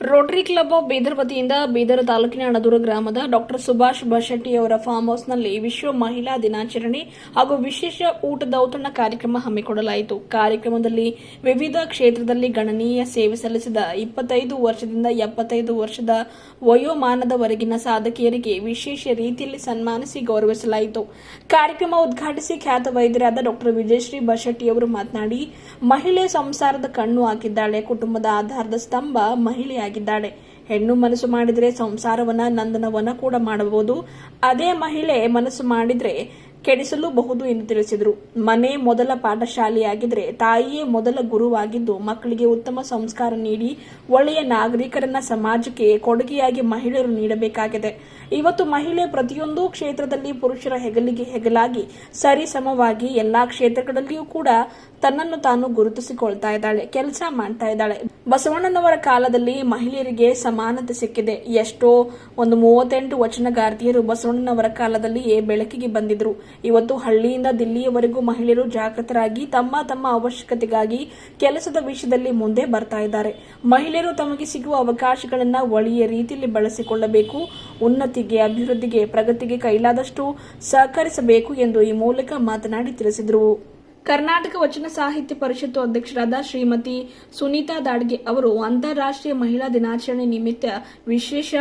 Rotary club of Bidar ವತಿಯಿಂದ ಬೀದರ್ ತಾಲೂಕಿನ ಅಣದೂರ ಗ್ರಾಮದ ಡಾಕ್ಟರ್ ಸುಭಾಷ್ ಬಶೆಟ್ಟಿ ಅವರ ಫಾರ್ಮ್ ಹೌಸ್ನಲ್ಲಿ ವಿಶ್ವ ಮಹಿಳಾ ದಿನಾಚರಣೆ ಹಾಗೂ ವಿಶೇಷ ಊಟದ ಔತಣ ಕಾರ್ಯಕ್ರಮ ಹಮ್ಮಿಕೊಳ್ಳಲಾಯಿತು. ಕಾರ್ಯಕ್ರಮದಲ್ಲಿ ವಿವಿಧ ಕ್ಷೇತ್ರದಲ್ಲಿ ಗಣನೀಯ ಸೇವೆ ಸಲ್ಲಿಸಿದ ಇಪ್ಪತ್ತೈದು ವರ್ಷದಿಂದ ಎಪ್ಪತ್ತೈದು ವರ್ಷದ ವಯೋಮಾನದವರೆಗಿನ ಸಾಧಕಿಯರಿಗೆ ವಿಶೇಷ ರೀತಿಯಲ್ಲಿ ಸನ್ಮಾನಿಸಿ ಗೌರವಿಸಲಾಯಿತು. ಕಾರ್ಯಕ್ರಮ ಉದ್ಘಾಟಿಸಿ ಖ್ಯಾತ ವೈದ್ಯರಾದ ಡಾಕ್ಟರ್ ವಿಜಯಶ್ರೀ ಬಶೆಟ್ಟಿ ಅವರು ಮಾತನಾಡಿ, ಮಹಿಳೆ ಸಂಸಾರದ ಕಣ್ಣು ಹಾಕಿದ್ದಾಳೆ, ಕುಟುಂಬದ ಆಧಾರದ ಸ್ತಂಭ ಮಹಿಳೆಯಾಗಿದ್ದಾಳೆ. ಹೆಣ್ಣು ಮನಸ್ಸು ಮಾಡಿದ್ರೆ ಸಂಸಾರವನ್ನ ನಂದನವನ ಕೂಡ ಮಾಡಬಹುದು. ಅದೇ ಮಹಿಳೆ ಮನಸ್ಸು ಮಾಡಿದ್ರೆ ಕೆಡಿಸಲೂಬಹುದು ಎಂದು ತಿಳಿಸಿದರು. ಮನೆ ಮೊದಲ ಪಾಠಶಾಲೆಯಾಗಿದ್ರೆ ತಾಯಿಯೇ ಮೊದಲ ಗುರುವಾಗಿದ್ದು ಮಕ್ಕಳಿಗೆ ಉತ್ತಮ ಸಂಸ್ಕಾರ ನೀಡಿ ಒಳ್ಳೆಯ ನಾಗರಿಕರನ್ನ ಸಮಾಜಕ್ಕೆ ಕೊಡುಗೆಯಾಗಿ ಮಹಿಳೆಯರು ನೀಡಬೇಕಾಗಿದೆ. ಇವತ್ತು ಮಹಿಳೆ ಪ್ರತಿಯೊಂದು ಕ್ಷೇತ್ರದಲ್ಲಿ ಪುರುಷರ ಹೆಗಲಿಗೆ ಹೆಗಲಾಗಿ ಸರಿಸಮವಾಗಿ ಎಲ್ಲಾ ಕ್ಷೇತ್ರಗಳಲ್ಲಿಯೂ ಕೂಡ ತನ್ನನ್ನು ತಾನು ಗುರುತಿಸಿಕೊಳ್ತಾ ಇದ್ದಾಳೆ, ಕೆಲಸ ಮಾಡ್ತಾ ಇದ್ದಾಳೆ. ಬಸವಣ್ಣನವರ ಕಾಲದಲ್ಲಿ ಮಹಿಳೆಯರಿಗೆ ಸಮಾನತೆ ಸಿಕ್ಕಿದೆ. ಎಷ್ಟೋ ಒಂದು ಮೂವತ್ತೆಂಟು ವಚನಗಾರ್ತಿಯರು ಬಸವಣ್ಣನವರ ಕಾಲದಲ್ಲಿಯೇ ಬೆಳಕಿಗೆ ಬಂದಿದ್ರು. ಇವತ್ತು ಹಳ್ಳಿಯಿಂದ ದಿಲ್ಲಿಯವರೆಗೂ ಮಹಿಳೆಯರು ಜಾಗೃತರಾಗಿ ತಮ್ಮ ತಮ್ಮ ಅವಶ್ಯಕತೆಗಾಗಿ ಕೆಲಸದ ವಿಷಯದಲ್ಲಿ ಮುಂದೆ ಬರ್ತಾ ಇದ್ದಾರೆ. ಮಹಿಳೆಯರು ತಮಗೆ ಸಿಗುವ ಅವಕಾಶಗಳನ್ನು ಒಳ್ಳೆಯ ರೀತಿಯಲ್ಲಿ ಬಳಸಿಕೊಳ್ಳಬೇಕು ಉನ್ನತಿಗೆ ಅಭಿವೃದ್ಧಿಗೆ, ಪ್ರಗತಿಗೆ ಕೈಲಾದಷ್ಟು ಸಹಕರಿಸಬೇಕು ಎಂದು ಈ ಮೂಲಕ ಮಾತನಾಡಿ ತಿಳಿಸಿದರು. ಕರ್ನಾಟಕ ವಚನ ಸಾಹಿತ್ಯ ಪರಿಷತ್ತು ಅಧ್ಯಕ್ಷರಾದ ಶ್ರೀಮತಿ ಸುನೀತಾ ದಾಡ್ಗೆ ಅವರು ಅಂತಾರಾಷ್ಟ್ರೀಯ ಮಹಿಳಾ ದಿನಾಚರಣೆ ನಿಮಿತ್ತ ವಿಶೇಷ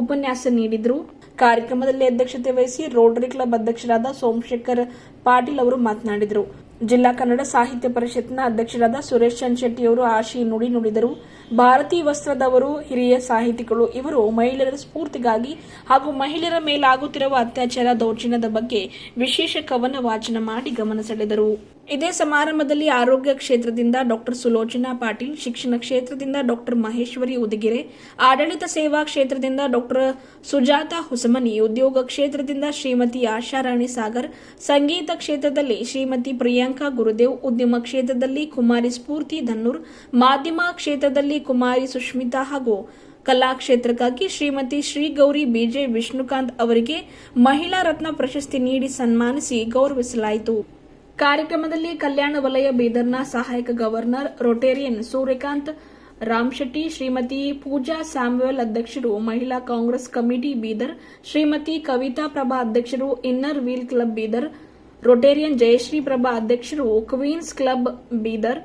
ಉಪನ್ಯಾಸ ನೀಡಿದರು. ಕಾರ್ಯಕ್ರಮದಲ್ಲಿ ಅಧ್ಯಕ್ಷತೆ ವಹಿಸಿ ರೋಟರಿ ಕ್ಲಬ್ ಅಧ್ಯಕ್ಷರಾದ ಸೋಮಶೇಖರ್ ಪಾಟೀಲ್ ಅವರು ಮಾತನಾಡಿದರು. ಜಿಲ್ಲಾ ಕನ್ನಡ ಸಾಹಿತ್ಯ ಪರಿಷತ್ನ ಅಧ್ಯಕ್ಷರಾದ ಸುರೇಶ್ ಚಂದ್ ಅವರು ಆಶಿ ನುಡಿ ನುಡಿದರು. ಭಾರತೀಯ ವಸ್ತ್ರದವರು ಹಿರಿಯ ಸಾಹಿತಿಗಳು, ಇವರು ಮಹಿಳೆಯರ ಸ್ಫೂರ್ತಿಗಾಗಿ ಹಾಗೂ ಮಹಿಳೆಯರ ಮೇಲಾಗುತ್ತಿರುವ ಅತ್ಯಾಚಾರ ದೌರ್ಜನ್ಯದ ಬಗ್ಗೆ ವಿಶೇಷ ಕವನ ವಾಚನ ಮಾಡಿ ಗಮನ ಸೆಳೆದರು. ಇದೇ ಸಮಾರಂಭದಲ್ಲಿ ಆರೋಗ್ಯ ಕ್ಷೇತ್ರದಿಂದ ಡಾಕ್ಟರ್ ಸುಲೋಚನಾ ಪಾಟೀಲ್, ಶಿಕ್ಷಣ ಕ್ಷೇತ್ರದಿಂದ ಡಾಕ್ಟರ್ ಮಹೇಶ್ವರಿ ಉದಗಿರೆ, ಆಡಳಿತ ಸೇವಾ ಕ್ಷೇತ್ರದಿಂದ ಡಾಕ್ಟರ್ ಸುಜಾತಾ ಹುಸಮನಿ, ಉದ್ಯೋಗ ಕ್ಷೇತ್ರದಿಂದ ಶ್ರೀಮತಿ ಆಶಾರಾಣಿ ಸಾಗರ್, ಸಂಗೀತ ಕ್ಷೇತ್ರದಲ್ಲಿ ಶ್ರೀಮತಿ ಪ್ರಿಯಾಂಕಾ ಗುರುದೇವ್, ಉದ್ಯಮ ಕ್ಷೇತ್ರದಲ್ಲಿ ಕುಮಾರಿ ಸ್ಫೂರ್ತಿ ಧನ್ನೂರ್, ಮಾಧ್ಯಮ ಕ್ಷೇತ್ರದಲ್ಲಿ ಕುಮಾರಿ ಸುಷ್ಮಿತಾ ಹಾಗೂ ಕಲಾಕ್ಷೇತ್ರಕ್ಕಾಗಿ ಶ್ರೀಮತಿ ಶ್ರೀಗೌರಿ ಬಿಜೆ ವಿಷ್ಣುಕಾಂತ್ ಅವರಿಗೆ ಮಹಿಳಾ ರತ್ನ ಪ್ರಶಸ್ತಿ ನೀಡಿ ಸನ್ಮಾನಿಸಿ ಗೌರವಿಸಲಾಯಿತು. ಕಾರ್ಯಕ್ರಮದಲ್ಲಿ ಕಲ್ಯಾಣ ವಲಯ ಬೀದರ್ನ ಸಹಾಯಕ governor rotarian Suryakant Ramshetty Shrimati Pooja Samuel ಅಧ್ಯಕ್ಷರು ಮಹಿಳಾ ಕಾಂಗ್ರೆಸ್ ಕಮಿಟಿ ಬೀದರ್, ಶ್ರೀಮತಿ ಕವಿತಾ ಪ್ರಭಾ ಅಧ್ಯಕ್ಷರು Inner Wheel Club Bidar, rotarian Jayashree Prabha ಅಧ್ಯಕ್ಷರು ಕ್ವೀನ್ಸ್ ಕ್ಲಬ್ ಬೀದರ್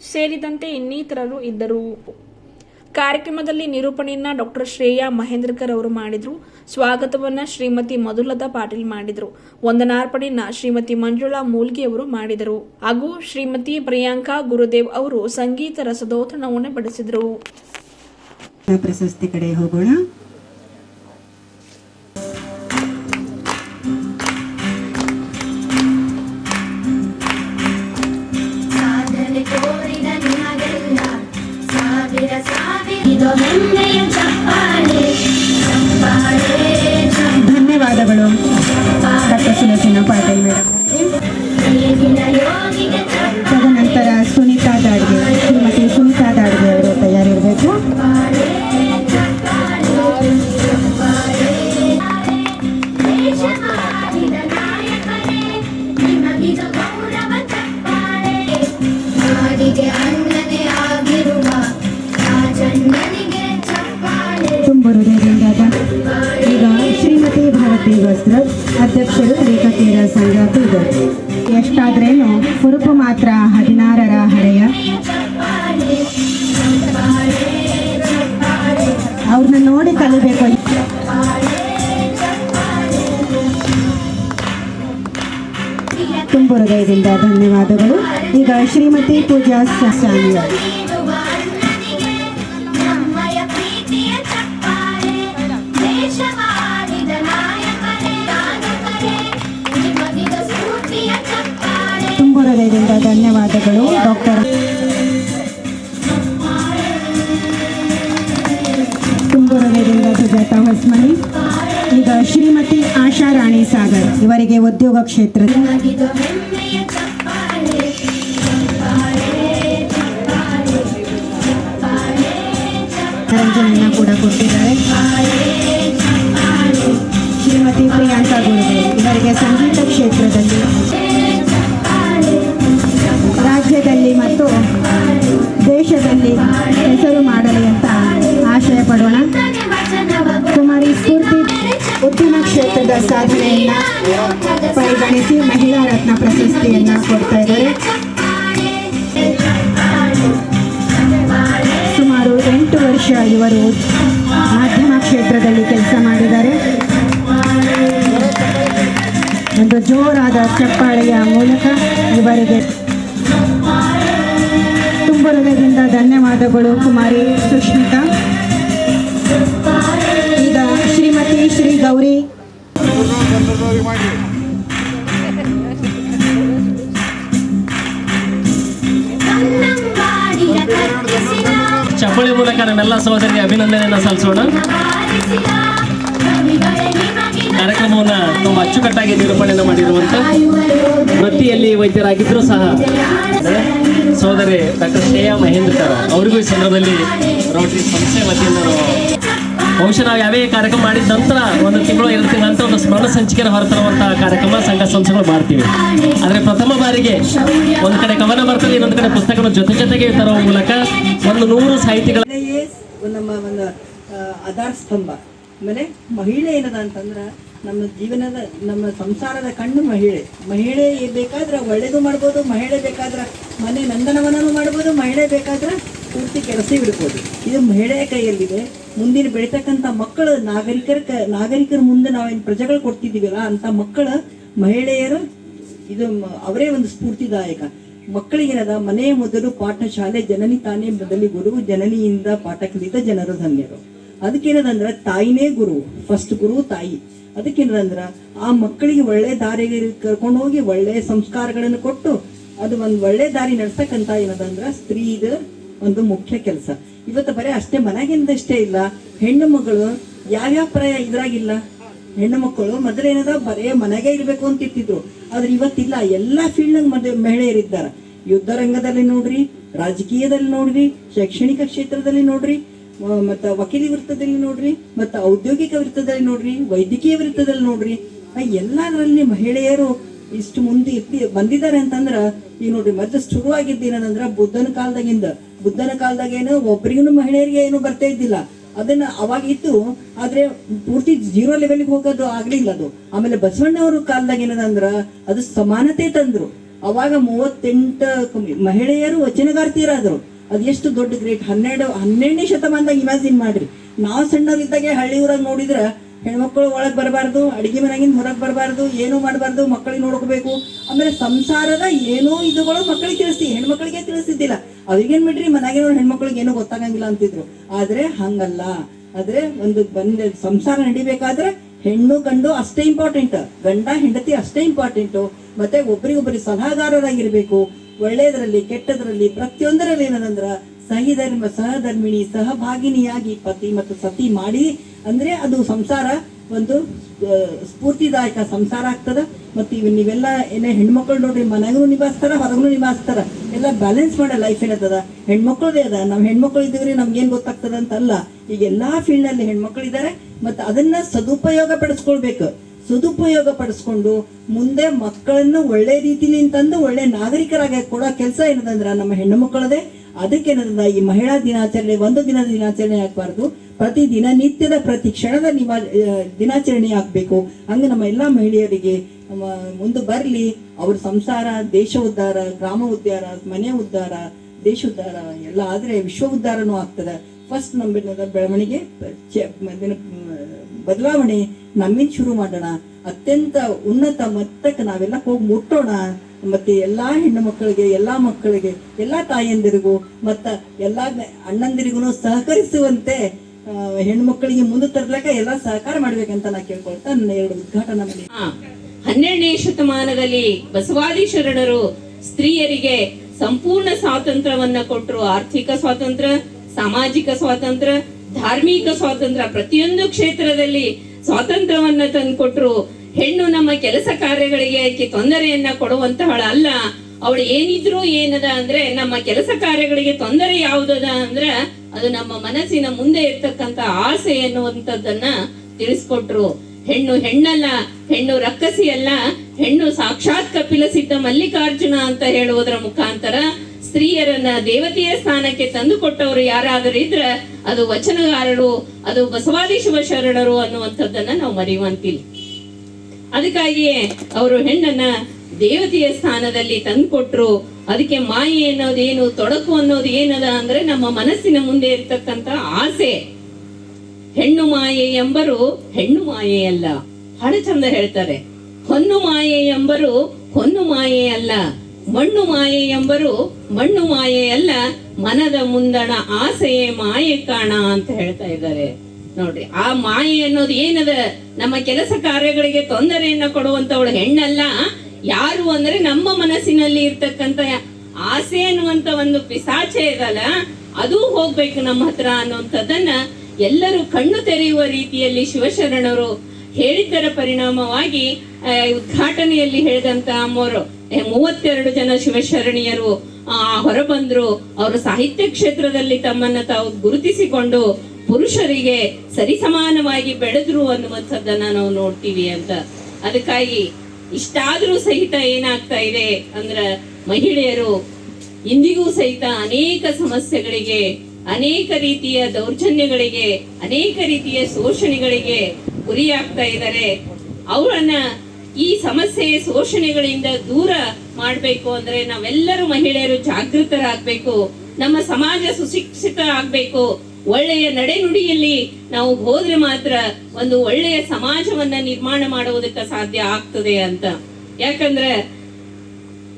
ಸೇರಿದಂತೆ ಇನ್ನಿತರರು ಇದ್ದರು. ಕಾರ್ಯಕ್ರಮದಲ್ಲಿ ನಿರೂಪಣೆಯನ್ನ ಡಾಕ್ಟರ್ ಶ್ರೇಯಾ ಮಹೇಂದ್ರಕರ್ ಅವರು ಮಾಡಿದ್ರು. ಸ್ವಾಗತವನ್ನ ಶ್ರೀಮತಿ ಮಧುಲತಾ ಪಾಟೀಲ್ ಮಾಡಿದ್ರು. ವಂದನಾರ್ಪಣೆಯನ್ನ ಶ್ರೀಮತಿ ಮಂಜುಳಾ ಮೂಲ್ಗಿ ಅವರು ಮಾಡಿದರು. ಹಾಗೂ ಶ್ರೀಮತಿ ಪ್ರಿಯಾಂಕಾ ಗುರುದೇವ್ ಅವರು ಸಂಗೀತ ರಸದೋತಣವನ್ನು ಬಡಿಸಿದರು. ಪ್ರಶಸ್ತಿ ಕಡೆ ಹೋಗೋಣ. ಧನ್ಯವಾದಗಳು. Doctor Sulochana Patil madam. ತದನಂತರ ಸುನೀತಾ ದಾಡ್ಗೆ ಅಧ್ಯಕ್ಷರು ರೇಖಾತೀರ ಸಂಘ ಬೀದರ್ ಎಷ್ಟಾದ್ರೇನು ಹುರುಪು ಮಾತ್ರ ಹದಿನಾರರ ಹರೆಯ. ಅವ್ರನ್ನ ನೋಡಿ ಕಲಿಬೇಕು. ತುಂಬ ಹೃದಯದಿಂದ ಧನ್ಯವಾದಗಳು. ಈಗ ಶ್ರೀಮತಿ ಪೂಜಾ ಸಾಮ್ಯ ಧನ್ಯವಾದಗಳು ಡಾಕ್ಟರ್. ತುಂಬ ಹೃದಯದಿಂದ ಸುಜಾತಾ ಹೊಸ್ಮನಿ ಈಗ ಶ್ರೀಮತಿ ಆಶಾ ರಾಣಿ ಸಾಗರ್ ಇವರಿಗೆ ಉದ್ಯೋಗ ಕ್ಷೇತ್ರ ಪರಿಗಣಿಸಿ ಮಹಿಳಾ ರತ್ನ ಪ್ರಶಸ್ತಿಯನ್ನು ಕೊಡ್ತಾ ಇದ್ದಾರೆ. ಸುಮಾರು ಎಂಟು ವರ್ಷ ಇವರು ಮಾಧ್ಯಮ ಕ್ಷೇತ್ರದಲ್ಲಿ ಕೆಲಸ ಮಾಡಿದ್ದಾರೆ. ಒಂದು ಜೋರಾದ ಚಪ್ಪಾಳೆಯ ಮೂಲಕ ಇವರಿಗೆ ತುಂಬ ಹೃದಯದಿಂದ ಧನ್ಯವಾದಗಳು ಕುಮಾರಿ ಸುಷ್ಮಿತಾ ಈಗ ಶ್ರೀಮತಿ ಶ್ರೀ ಗೌರಿ ಚಪ್ಪಳಿ ಮೂಲಕ ನಮ್ಮೆಲ್ಲ ಸಹೋದರಿಗೆ ಅಭಿನಂದನೆಯನ್ನು ಸಲ್ಲಿಸೋಣ. ಕಾರ್ಯಕ್ರಮವನ್ನು ತುಂಬ ಅಚ್ಚುಕಟ್ಟಾಗಿ ನಿರೂಪಣೆಯನ್ನು ಮಾಡಿರುವಂತ ವೃತ್ತಿಯಲ್ಲಿ ವೈದ್ಯರಾಗಿದ್ದರೂ ಸಹ ಸಹೋದರಿ ಡಾಕ್ಟರ್ ಶ್ರೇಯಾ ಮಹೇಂದ್ರಕರ್ ಅವರಿಗೂ ಈ ಸಂದರ್ಭದಲ್ಲಿ ರೋಟರಿ ಸಂಸ್ಥೆ ವತಿಯಿಂದ ನಾವು ಬಹುಶಃ ನಾವು ಯಾವೇ ಕಾರ್ಯಕ್ರಮ ಮಾಡಿದ ನಂತರ ಒಂದು ತಿಂಗಳು, ಎರಡು ತಿಂಗಳ ನಂತರ ಒಂದು ಸ್ಮರಣ ಸಂಚಿಕೆಯನ್ನು ಹೊರತರುವಂತಹ ಕಾರ್ಯಕ್ರಮ ಸಂಘ ಸಂಸ್ಥೆಗಳು ಮಾಡ್ತೀವಿ. ಆದರೆ ಪ್ರಥಮ ಬಾರಿಗೆ ಒಂದು ಕಡೆ ಕವನ ಬರ್ತದೆ ಇನ್ನೊಂದು ಕಡೆ ಪುಸ್ತಕಗಳ ಜೊತೆ ಜೊತೆಗೆ ತರುವ ಮೂಲಕ ಒಂದು ನೂರು ಸಾಹಿತಿಗಳ ನಮ್ಮ ಒಂದು ಆಧಾರ ಸ್ತಂಭ. ಆಮೇಲೆ ಮಹಿಳೆ ಏನದ ಅಂತಂದ್ರೆ ನಮ್ಮ ಜೀವನದ, ನಮ್ಮ ಸಂಸಾರದ ಕಣ್ಣು ಮಹಿಳೆ. ಮಹಿಳೆ ಬೇಕಾದ್ರೆ ಒಳ್ಳೇದು ಮಾಡ್ಬೋದು, ಮಹಿಳೆ ಬೇಕಾದ್ರೆ ಮನೆ ನಂದನವನನು ಮಾಡ್ಬೋದು, ಮಹಿಳೆ ಬೇಕಾದ್ರೆ ಪೂರ್ತಿ ಕೆಲಸ ಬಿಡ್ಬೋದು ಇದು ಮಹಿಳೆಯ ಕೈಯಲ್ಲಿದೆ. ಮುಂದಿನ ಬೆಳಿತಕ್ಕಂಥ ಮಕ್ಕಳು ನಾಗರಿಕರ ನಾಗರಿಕರ ಮುಂದೆ ನಾವೇನು ಪ್ರಜೆಗಳು ಕೊಡ್ತಿದ್ದೀವಲ್ಲ ಅಂತ ಮಕ್ಕಳು ಮಹಿಳೆಯರು ಇದು ಅವರೇ ಒಂದು ಸ್ಫೂರ್ತಿದಾಯಕ. ಮಕ್ಕಳಿಗೇನದ ಮನೆಯ ಮೊದಲು ಪಾಠಶಾಲೆ ಜನನಿ ತಾನೇ ಮೊದಲಿ ಗುರು, ಜನನಿಯಿಂದ ಪಾಠ ಕಲಿತ ಜನರು ಧನ್ಯರು. ಅದಕ್ಕೇನದಂದ್ರ ತಾಯಿನೇ ಗುರು ಫಸ್ಟ್ ಗುರು ತಾಯಿ. ಅದಕ್ಕೇನದಂದ್ರ ಆ ಮಕ್ಕಳಿಗೆ ಒಳ್ಳೆ ದಾರಿಗೆ ಕರ್ಕೊಂಡು ಹೋಗಿ ಒಳ್ಳೆ ಸಂಸ್ಕಾರಗಳನ್ನು ಕೊಟ್ಟು ಅದು ಒಂದು ಒಳ್ಳೆ ದಾರಿ ನಡ್ಸಕ್ಕಂತ ಏನದಂದ್ರೆ ಸ್ತ್ರೀದ ಒಂದು ಮುಖ್ಯ ಕೆಲಸ. ಇವತ್ತು ಬರೀ ಅಷ್ಟೇ ಮನೆಗಿಂದಷ್ಟೇ ಇಲ್ಲ, ಹೆಣ್ಣು ಮಗಳು ಯಾವ್ಯಾವ ಪ್ರಾಯ ಇದ್ರಾಗಿಲ್ಲ? ಹೆಣ್ಣು ಮಕ್ಕಳು ಮೊದಲೇನದ ಬರೇ ಮನೆಗೆ ಇರಬೇಕು ಅಂತ ಇರ್ತಿದ್ರು ಆದ್ರೆ ಇವತ್ತಿಲ್ಲ, ಎಲ್ಲಾ ಫೀಲ್ಡ್ ಮದುವೆ ಮಹಿಳೆಯರಿದ್ದಾರೆ ಯುದ್ಧ ರಂಗದಲ್ಲಿ ನೋಡ್ರಿ, ರಾಜಕೀಯದಲ್ಲಿ ನೋಡ್ರಿ, ಶೈಕ್ಷಣಿಕ ಕ್ಷೇತ್ರದಲ್ಲಿ ನೋಡ್ರಿ ಮತ್ತು ವಕೀಲಿ ವೃತ್ತದಲ್ಲಿ ನೋಡ್ರಿ, ಮತ್ತ ಔದ್ಯೋಗಿಕ ವೃತ್ತದಲ್ಲಿ ನೋಡ್ರಿ, ವೈದ್ಯಕೀಯ ವೃತ್ತದಲ್ಲಿ ನೋಡ್ರಿ ಎಲ್ಲದರಲ್ಲಿ ಮಹಿಳೆಯರು ಇಷ್ಟು ಮುಂದೆ ಇರ್ತಿ ಬಂದಿದ್ದಾರೆ ಅಂತಂದ್ರ, ಈಗ ನೋಡ್ರಿ ಮತ್ತೆ ಶುರುವಾಗಿದ್ದು ಏನಂದ್ರ ಬುದ್ಧನ ಕಾಲದಾಗಿಂದ. ಬುದ್ಧನ ಕಾಲದಾಗ ಏನು ಒಬ್ರಿಗೂ ಮಹಿಳೆಯರಿಗೆ ಏನು ಬರ್ತಾ ಇದ್ದಿಲ್ಲ. ಅದನ್ನ ಅವಾಗ ಇತ್ತು, ಆದ್ರೆ ಪೂರ್ತಿ ಜೀರೋ ಲೆವೆಲ್ಗೆ ಹೋಗೋದು ಆಗ್ಲಿಲ್ಲ ಅದು. ಆಮೇಲೆ ಬಸವಣ್ಣವ್ರ ಕಾಲದಾಗ ಏನದಂದ್ರ, ಅದು ಸಮಾನತೆ ತಂದ್ರು. ಅವಾಗ ಮೂವತ್ತೆಂಟ ಮಹಿಳೆಯರು ವಚನಗಾರ್ತಿಯರಾದ್ರು. ಅದು ಎಷ್ಟು ದೊಡ್ಡ ಗ್ರೇಟ್. ಹನ್ನೆರಡು, ಹನ್ನೆರಡನೇ ಶತಮಾನದಾಗ ಇಮ್ಯಾಜಿನ್ ಮಾಡ್ರಿ. ನಾವು ಸಣ್ಣವರಿದ್ದಾಗೆ ಹಳ್ಳಿ ಊರಾಗ ನೋಡಿದ್ರ ಹೆಣ್ಮಕ್ಳು ಒಳಗೆ ಬರಬಾರ್ದು, ಅಡಿಗೆ ಮನೆಗಿಂದ ಹೊರಗೆ ಬರಬಾರ್ದು, ಏನೂ ಮಾಡಬಾರ್ದು, ಮಕ್ಕಳಿಗೆ ನೋಡ್ಕೋಬೇಕು. ಆಮೇಲೆ ಸಂಸಾರದ ಏನೋ ಇದುಗಳು ಮಕ್ಕಳಿಗೆ ತಿಳಿಸ್ತಿ, ಹೆಣ್ಮಕ್ಳಿಗೆ ತಿಳಿಸ್ತಿದ್ದಿಲ್ಲ. ಅವ್ರಿಗೇನ್ ಬಿಡ್ರಿ ಮನೆಯಾಗಿರೋ ಹೆಣ್ಮಕ್ಳಿಗೆ ಏನೂ ಗೊತ್ತಾಗಂಗಿಲ್ಲ ಅಂತಿದ್ರು. ಆದ್ರೆ ಹಂಗಲ್ಲ. ಆದ್ರೆ ಒಂದು ಬಂದ ಸಂಸಾರ ನಡಿಬೇಕಾದ್ರೆ ಹೆಣ್ಣು ಗಂಡು ಅಷ್ಟೇ ಇಂಪಾರ್ಟೆಂಟ್ ಗಂಡ, ಹೆಂಡತಿ ಅಷ್ಟೇ ಇಂಪಾರ್ಟೆಂಟು ಮತ್ತೆ ಒಬ್ರಿಗೊಬ್ರಿಗೆ ಸಲಹಾಗಾರರಾಗಿರ್ಬೇಕು. ಒಳ್ಳೆಯದರಲ್ಲಿ ಕೆಟ್ಟದರಲ್ಲಿ, ಪ್ರತಿಯೊಂದರಲ್ಲಿ ಏನದಂದ್ರ ಸಹಿಧರ್ಮ ಸಹಧರ್ಮಿಣಿ, ಸಹಭಾಗಿನಿಯಾಗಿ ಪತಿ ಮತ್ತು ಸತಿ ಮಾಡಿ ಅಂದ್ರೆ ಅದು ಸಂಸಾರ ಒಂದು ಸ್ಫೂರ್ತಿದಾಯಕ ಸಂಸಾರ ಆಗ್ತದ. ಮತ್ತು ಇವ್ ನೀವೆಲ್ಲ ಏನೇ ಹೆಣ್ಮಕ್ಳು ನೋಡ್ರಿ, ಮನೆಗೂ ನಿಭಾಯಿಸ್ತಾರ, ಹೊರಗೂ ನಿಭಾಯಿಸ್ತಾರ. ಎಲ್ಲ ಬ್ಯಾಲೆನ್ಸ್ ಮಾಡೋ ಲೈಫ್ ಏನದ ಹೆಣ್ಮಕ್ಳದೇ ಅದ. ನಾವು ಹೆಣ್ಮಕ್ಳು ಇದ್ದೀವ್ರಿ, ನಮ್ಗೇನು ಗೊತ್ತಾಗ್ತದ ಅಂತ ಅಲ್ಲ ಈಗ ಎಲ್ಲಾ ಫೀಲ್ಡ್ನಲ್ಲಿ ಹೆಣ್ಮಕ್ಳು ಇದ್ದಾರೆ ಮತ್ತು ಅದನ್ನ ಸದುಪಯೋಗ ಪಡಿಸ್ಕೊಳ್ಬೇಕು. ಸದುಪಯೋಗ ಪಡಿಸ್ಕೊಂಡು ಮುಂದೆ ಮಕ್ಕಳನ್ನು ಒಳ್ಳೆ ರೀತಿಲಿ ತಂದು ಒಳ್ಳೆ ನಾಗರಿಕರಾಗಿ ಕೊಡೋ ಕೆಲಸ ಏನದಂದ್ರೆ ನಮ್ಮ ಹೆಣ್ಣು ಮಕ್ಕಳದೇ. ಅದಕ್ಕೆ ನನ್ನ ಈ ಮಹಿಳಾ ದಿನಾಚರಣೆ, ಒಂದು ದಿನದ ದಿನಾಚರಣೆ ಆಗಬಾರ್ದು. ಪ್ರತಿ ದಿನ ನಿತ್ಯದ ಪ್ರತಿ ಕ್ಷಣದ ನಿಮ್ಮ ದಿನಾಚರಣೆ ಆಗಬೇಕು. ಹಂಗೆ ನಮ್ಮ ಎಲ್ಲಾ ಮಹಿಳೆಯರಿಗೆ ಮುಂದೆ ಬರಲಿ. ಅವ್ರ ಸಂಸಾರ, ದೇಶ ಉದ್ಧಾರ, ಗ್ರಾಮ ಉದ್ಧಾರ, ಮನೆ ಉದ್ಧಾರ, ದೇಶ ಉದ್ಧಾರ, ಎಲ್ಲ ಆದ್ರೆ ವಿಶ್ವ ಉದ್ಧಾರನೂ ಆಗ್ತದೆ. ಫಸ್ಟ್ ನಮ್ಮ ಬೆಳವಣಿಗೆ ಬದಲಾವಣೆ ನಮ್ಮಿಂದ ಶುರು ಮಾಡೋಣ. ಅತ್ಯಂತ ಉನ್ನತ ಮಟ್ಟಕ್ಕೆ ನಾವೆಲ್ಲ ಹೋಗಿ ಮುಟ್ಟೋಣ. ಮತ್ತೆ ಎಲ್ಲಾ ಹೆಣ್ಣು ಮಕ್ಕಳಿಗೆ ಎಲ್ಲಾ ಮಕ್ಕಳಿಗೆ ಎಲ್ಲಾ ತಾಯಂದಿರಿಗೂ ಮತ್ತ ಎಲ್ಲಾ ಅಣ್ಣಂದಿರಿಗೂ ಸಹಕರಿಸುವಂತೆ ಆ, ಹೆಣ್ಮಕ್ಳಿಗೆ ಮುಂದೆ ತರ್ಲಕ್ಕ ಎಲ್ಲ ಸಹಕಾರ ಮಾಡ್ಬೇಕಂತ ನಾ ಕೇಳ್ಕೊಳ್ತಾ ನನ್ನ ಎರಡು ಉದ್ಘಾಟನಾ ಹನ್ನೆರಡನೇ ಶತಮಾನದಲ್ಲಿ ಬಸವಾದಿ ಶರಣರು ಸ್ತ್ರೀಯರಿಗೆ ಸಂಪೂರ್ಣ ಸ್ವಾತಂತ್ರ್ಯವನ್ನ ಕೊಟ್ಟರು ಆರ್ಥಿಕ ಸ್ವಾತಂತ್ರ್ಯ ಸಾಮಾಜಿಕ ಸ್ವಾತಂತ್ರ್ಯ ಧಾರ್ಮಿಕ ಸ್ವಾತಂತ್ರ್ಯ. ಪ್ರತಿಯೊಂದು ಕ್ಷೇತ್ರದಲ್ಲಿ ಸ್ವಾತಂತ್ರ್ಯವನ್ನ ತಂದುಕೊಟ್ರು. ಹೆಣ್ಣು ನಮ್ಮ ಕೆಲಸ ಕಾರ್ಯಗಳಿಗೆ ಆಕೆ ತೊಂದರೆಯನ್ನ ಕೊಡುವಂತಹಳ ಅಲ್ಲ. ಅವಳು ಏನಿದ್ರು ಏನದ ಅಂದ್ರೆ ನಮ್ಮ ಕೆಲಸ ಕಾರ್ಯಗಳಿಗೆ ತೊಂದರೆ ಯಾವುದದ ಅಂದ್ರೆ ಅದು ನಮ್ಮ ಮನಸ್ಸಿನ ಮುಂದೆ ಇರ್ತಕ್ಕಂತ ಆಸೆ ಎನ್ನುವಂಥದ್ದನ್ನ ತಿಳಿಸ್ಕೊಟ್ರು. ಹೆಣ್ಣು ಹೆಣ್ಣಲ್ಲ, ಹೆಣ್ಣು ರಕ್ಕಸಿ ಅಲ್ಲ, ಹೆಣ್ಣು ಸಾಕ್ಷಾತ್ ಕಪಿಲ ಸಿದ್ಧ ಮಲ್ಲಿಕಾರ್ಜುನ ಅಂತ ಹೇಳುವುದರ ಮುಖಾಂತರ ಸ್ತ್ರೀಯರನ್ನ ದೇವತೆಯ ಸ್ಥಾನಕ್ಕೆ ತಂದು ಕೊಟ್ಟವರು ಯಾರಾದರೂ ಇದ್ರೆ ಅದು ವಚನಗಾರರು, ಅದು ಬಸವಾದಿ ಶಿವ ಶರಣರು ಅನ್ನುವಂಥದ್ದನ್ನ ನಾವು ಮರೆಯುವಂತಿಲ್ಲ. ಅದಕ್ಕಾಗಿಯೇ ಅವರು ಹೆಣ್ಣನ್ನ ದೇವತೆಯ ಸ್ಥಾನದಲ್ಲಿ ತಂದುಕೊಟ್ರು. ಅದಕ್ಕೆ ಮಾಯೆ ಅನ್ನೋದೇನು, ತೊಡಕು ಅನ್ನೋದು ಏನದ ಅಂದ್ರೆ ನಮ್ಮ ಮನಸ್ಸಿನ ಮುಂದೆ ಇರ್ತಕ್ಕಂತ ಆಸೆ. ಹೆಣ್ಣು ಮಾಯೆ ಎಂಬರು ಹೆಣ್ಣು ಮಾಯೆ ಅಲ್ಲ. ಬಹಳ ಚಂದ ಹೇಳ್ತಾರೆ. ಹೊನ್ನು ಮಾಯೆ ಎಂಬರು ಹೊನ್ನು ಮಾಯೆ ಅಲ್ಲ. ಮಣ್ಣು ಮಾಯೆ ಎಂಬರು ಮಣ್ಣು ಮಾಯೆ ಅಲ್ಲ. ಮನದ ಮುಂದಣ ಆಸೆಯೇ ಮಾಯೆ ಕಾಣ ಅಂತ ಹೇಳ್ತಾ ಇದ್ದಾರೆ. ನೋಡ್ರಿ, ಆ ಮಾಯೆ ಅನ್ನೋದು ಏನದ? ನಮ್ಮ ಕೆಲಸ ಕಾರ್ಯಗಳಿಗೆ ತೊಂದರೆಯನ್ನ ಕೊಡುವಂತವಳು ಹೆಣ್ಣಲ್ಲ. ಯಾರು ಅಂದ್ರೆ ನಮ್ಮ ಮನಸ್ಸಿನಲ್ಲಿ ಇರ್ತಕ್ಕಂತ ಆಸೆ ಅನ್ನುವಂತ ಒಂದು ಪಿಸಾಚೆ ಇದಲ್ಲ, ಅದು ಹೋಗ್ಬೇಕು ನಮ್ಮ ಹತ್ರ ಅನ್ನುವಂಥದ್ದನ್ನ ಎಲ್ಲರೂ ಕಣ್ಣು ತೆರೆಯುವ ರೀತಿಯಲ್ಲಿ ಶಿವಶರಣರು ಹೇಳಿದ್ದರ ಪರಿಣಾಮವಾಗಿ ಉದ್ಘಾಟನೆಯಲ್ಲಿ ಹೇಳಿದಂತ ಮೂರು ಮೂವತ್ತೆರಡು ಜನ ಶಿವಶರಣಿಯರು, ಆ, ಹೊರಬಂದ್ರು. ಅವರು ಸಾಹಿತ್ಯ ಕ್ಷೇತ್ರದಲ್ಲಿ ತಮ್ಮನ್ನ ತಾವು ಗುರುತಿಸಿಕೊಂಡು ಪುರುಷರಿಗೆ ಸರಿಸಮಾನವಾಗಿ ಬೆಳೆದ್ರು ಅನ್ನುವಂಥದ್ದನ್ನ ನಾವು ನೋಡ್ತೀವಿ ಅಂತ. ಅದಕ್ಕಾಗಿ ಇಷ್ಟಾದ್ರೂ ಸಹಿತ ಏನಾಗ್ತಾ ಇದೆ ಅಂದ್ರ ಮಹಿಳೆಯರು ಇಂದಿಗೂ ಸಹಿತ ಅನೇಕ ಸಮಸ್ಯೆಗಳಿಗೆ, ಅನೇಕ ರೀತಿಯ ದೌರ್ಜನ್ಯಗಳಿಗೆ, ಅನೇಕ ರೀತಿಯ ಶೋಷಣೆಗಳಿಗೆ ಗುರಿಯಾಗ್ತಾ ಇದ್ದಾರೆ. ಅವರನ್ನ ಈ ಸಮಸ್ಯೆ ಶೋಷಣೆಗಳಿಂದ ದೂರ ಮಾಡಬೇಕು ಅಂದ್ರೆ ನಾವೆಲ್ಲರೂ ಮಹಿಳೆಯರು ಜಾಗೃತರಾಗಬೇಕು, ನಮ್ಮ ಸಮಾಜ ಸುಶಿಕ್ಷಿತ ಆಗ್ಬೇಕು ಒಳ್ಳೆಯ ನಡೆನುಡಿಯಲ್ಲಿ ನಾವು ಹೋದ್ರೆ ಮಾತ್ರ ಒಂದು ಒಳ್ಳೆಯ ಸಮಾಜವನ್ನ ನಿರ್ಮಾಣ ಮಾಡುವುದಕ್ಕೆ ಸಾಧ್ಯ ಆಗ್ತದೆ ಅಂತ. ಯಾಕಂದ್ರೆ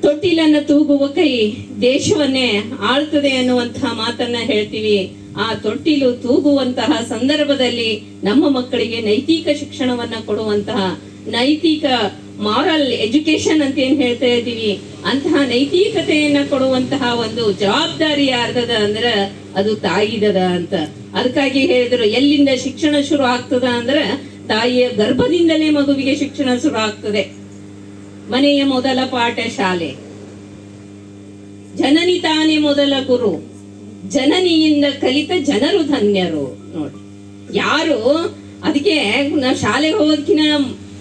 ತೊಟ್ಟಿಲನ್ನ ತೂಗುವ ಕೈ ದೇಶವನ್ನೇ ಆಳ್ತದೆ ಅನ್ನುವಂತಹ ಮಾತನ್ನ ಹೇಳ್ತೀವಿ. ಆ ತೊಟ್ಟಿಲು ತೂಗುವಂತಹ ಸಂದರ್ಭದಲ್ಲಿ ನಮ್ಮ ಮಕ್ಕಳಿಗೆ ನೈತಿಕ ಶಿಕ್ಷಣವನ್ನ ಕೊಡುವಂತಹ ನೈತಿಕ ಮಾರಲ್ ಎಜುಕೇಶನ್ ಅಂತ ಏನ್ ಹೇಳ್ತಾ ಇದ್ದೀವಿ? ಅಂತಹ ನೈತಿಕತೆಯನ್ನ ಕೊಡುವಂತಹ ಒಂದು ಜವಾಬ್ದಾರಿ ಯಾರ್ದದ ಅಂದ್ರ ಅದು ತಾಯಿದದ ಅಂತ. ಅದಕ್ಕಾಗಿ ಹೇಳಿದ್ರು, ಎಲ್ಲಿಂದ ಶಿಕ್ಷಣ ಶುರು ಆಗ್ತದ ಅಂದ್ರ ತಾಯಿಯ ಗರ್ಭದಿಂದಲೇ ಮಗುವಿಗೆ ಶಿಕ್ಷಣ ಶುರು ಆಗ್ತದೆ. ಮನೆಯ ಮೊದಲ ಪಾಠ ಶಾಲೆ ಜನನಿ ತಾನೇ ಮೊದಲ ಗುರು. ಜನನಿಯಿಂದ ಕಲಿತ ಜನರು ಧನ್ಯರು. ನೋಡಿ, ಯಾರು? ಅದಕ್ಕೆ ನಾವು ಶಾಲೆಗೆ ಹೋಗೋದಕ್ಕಿಂತ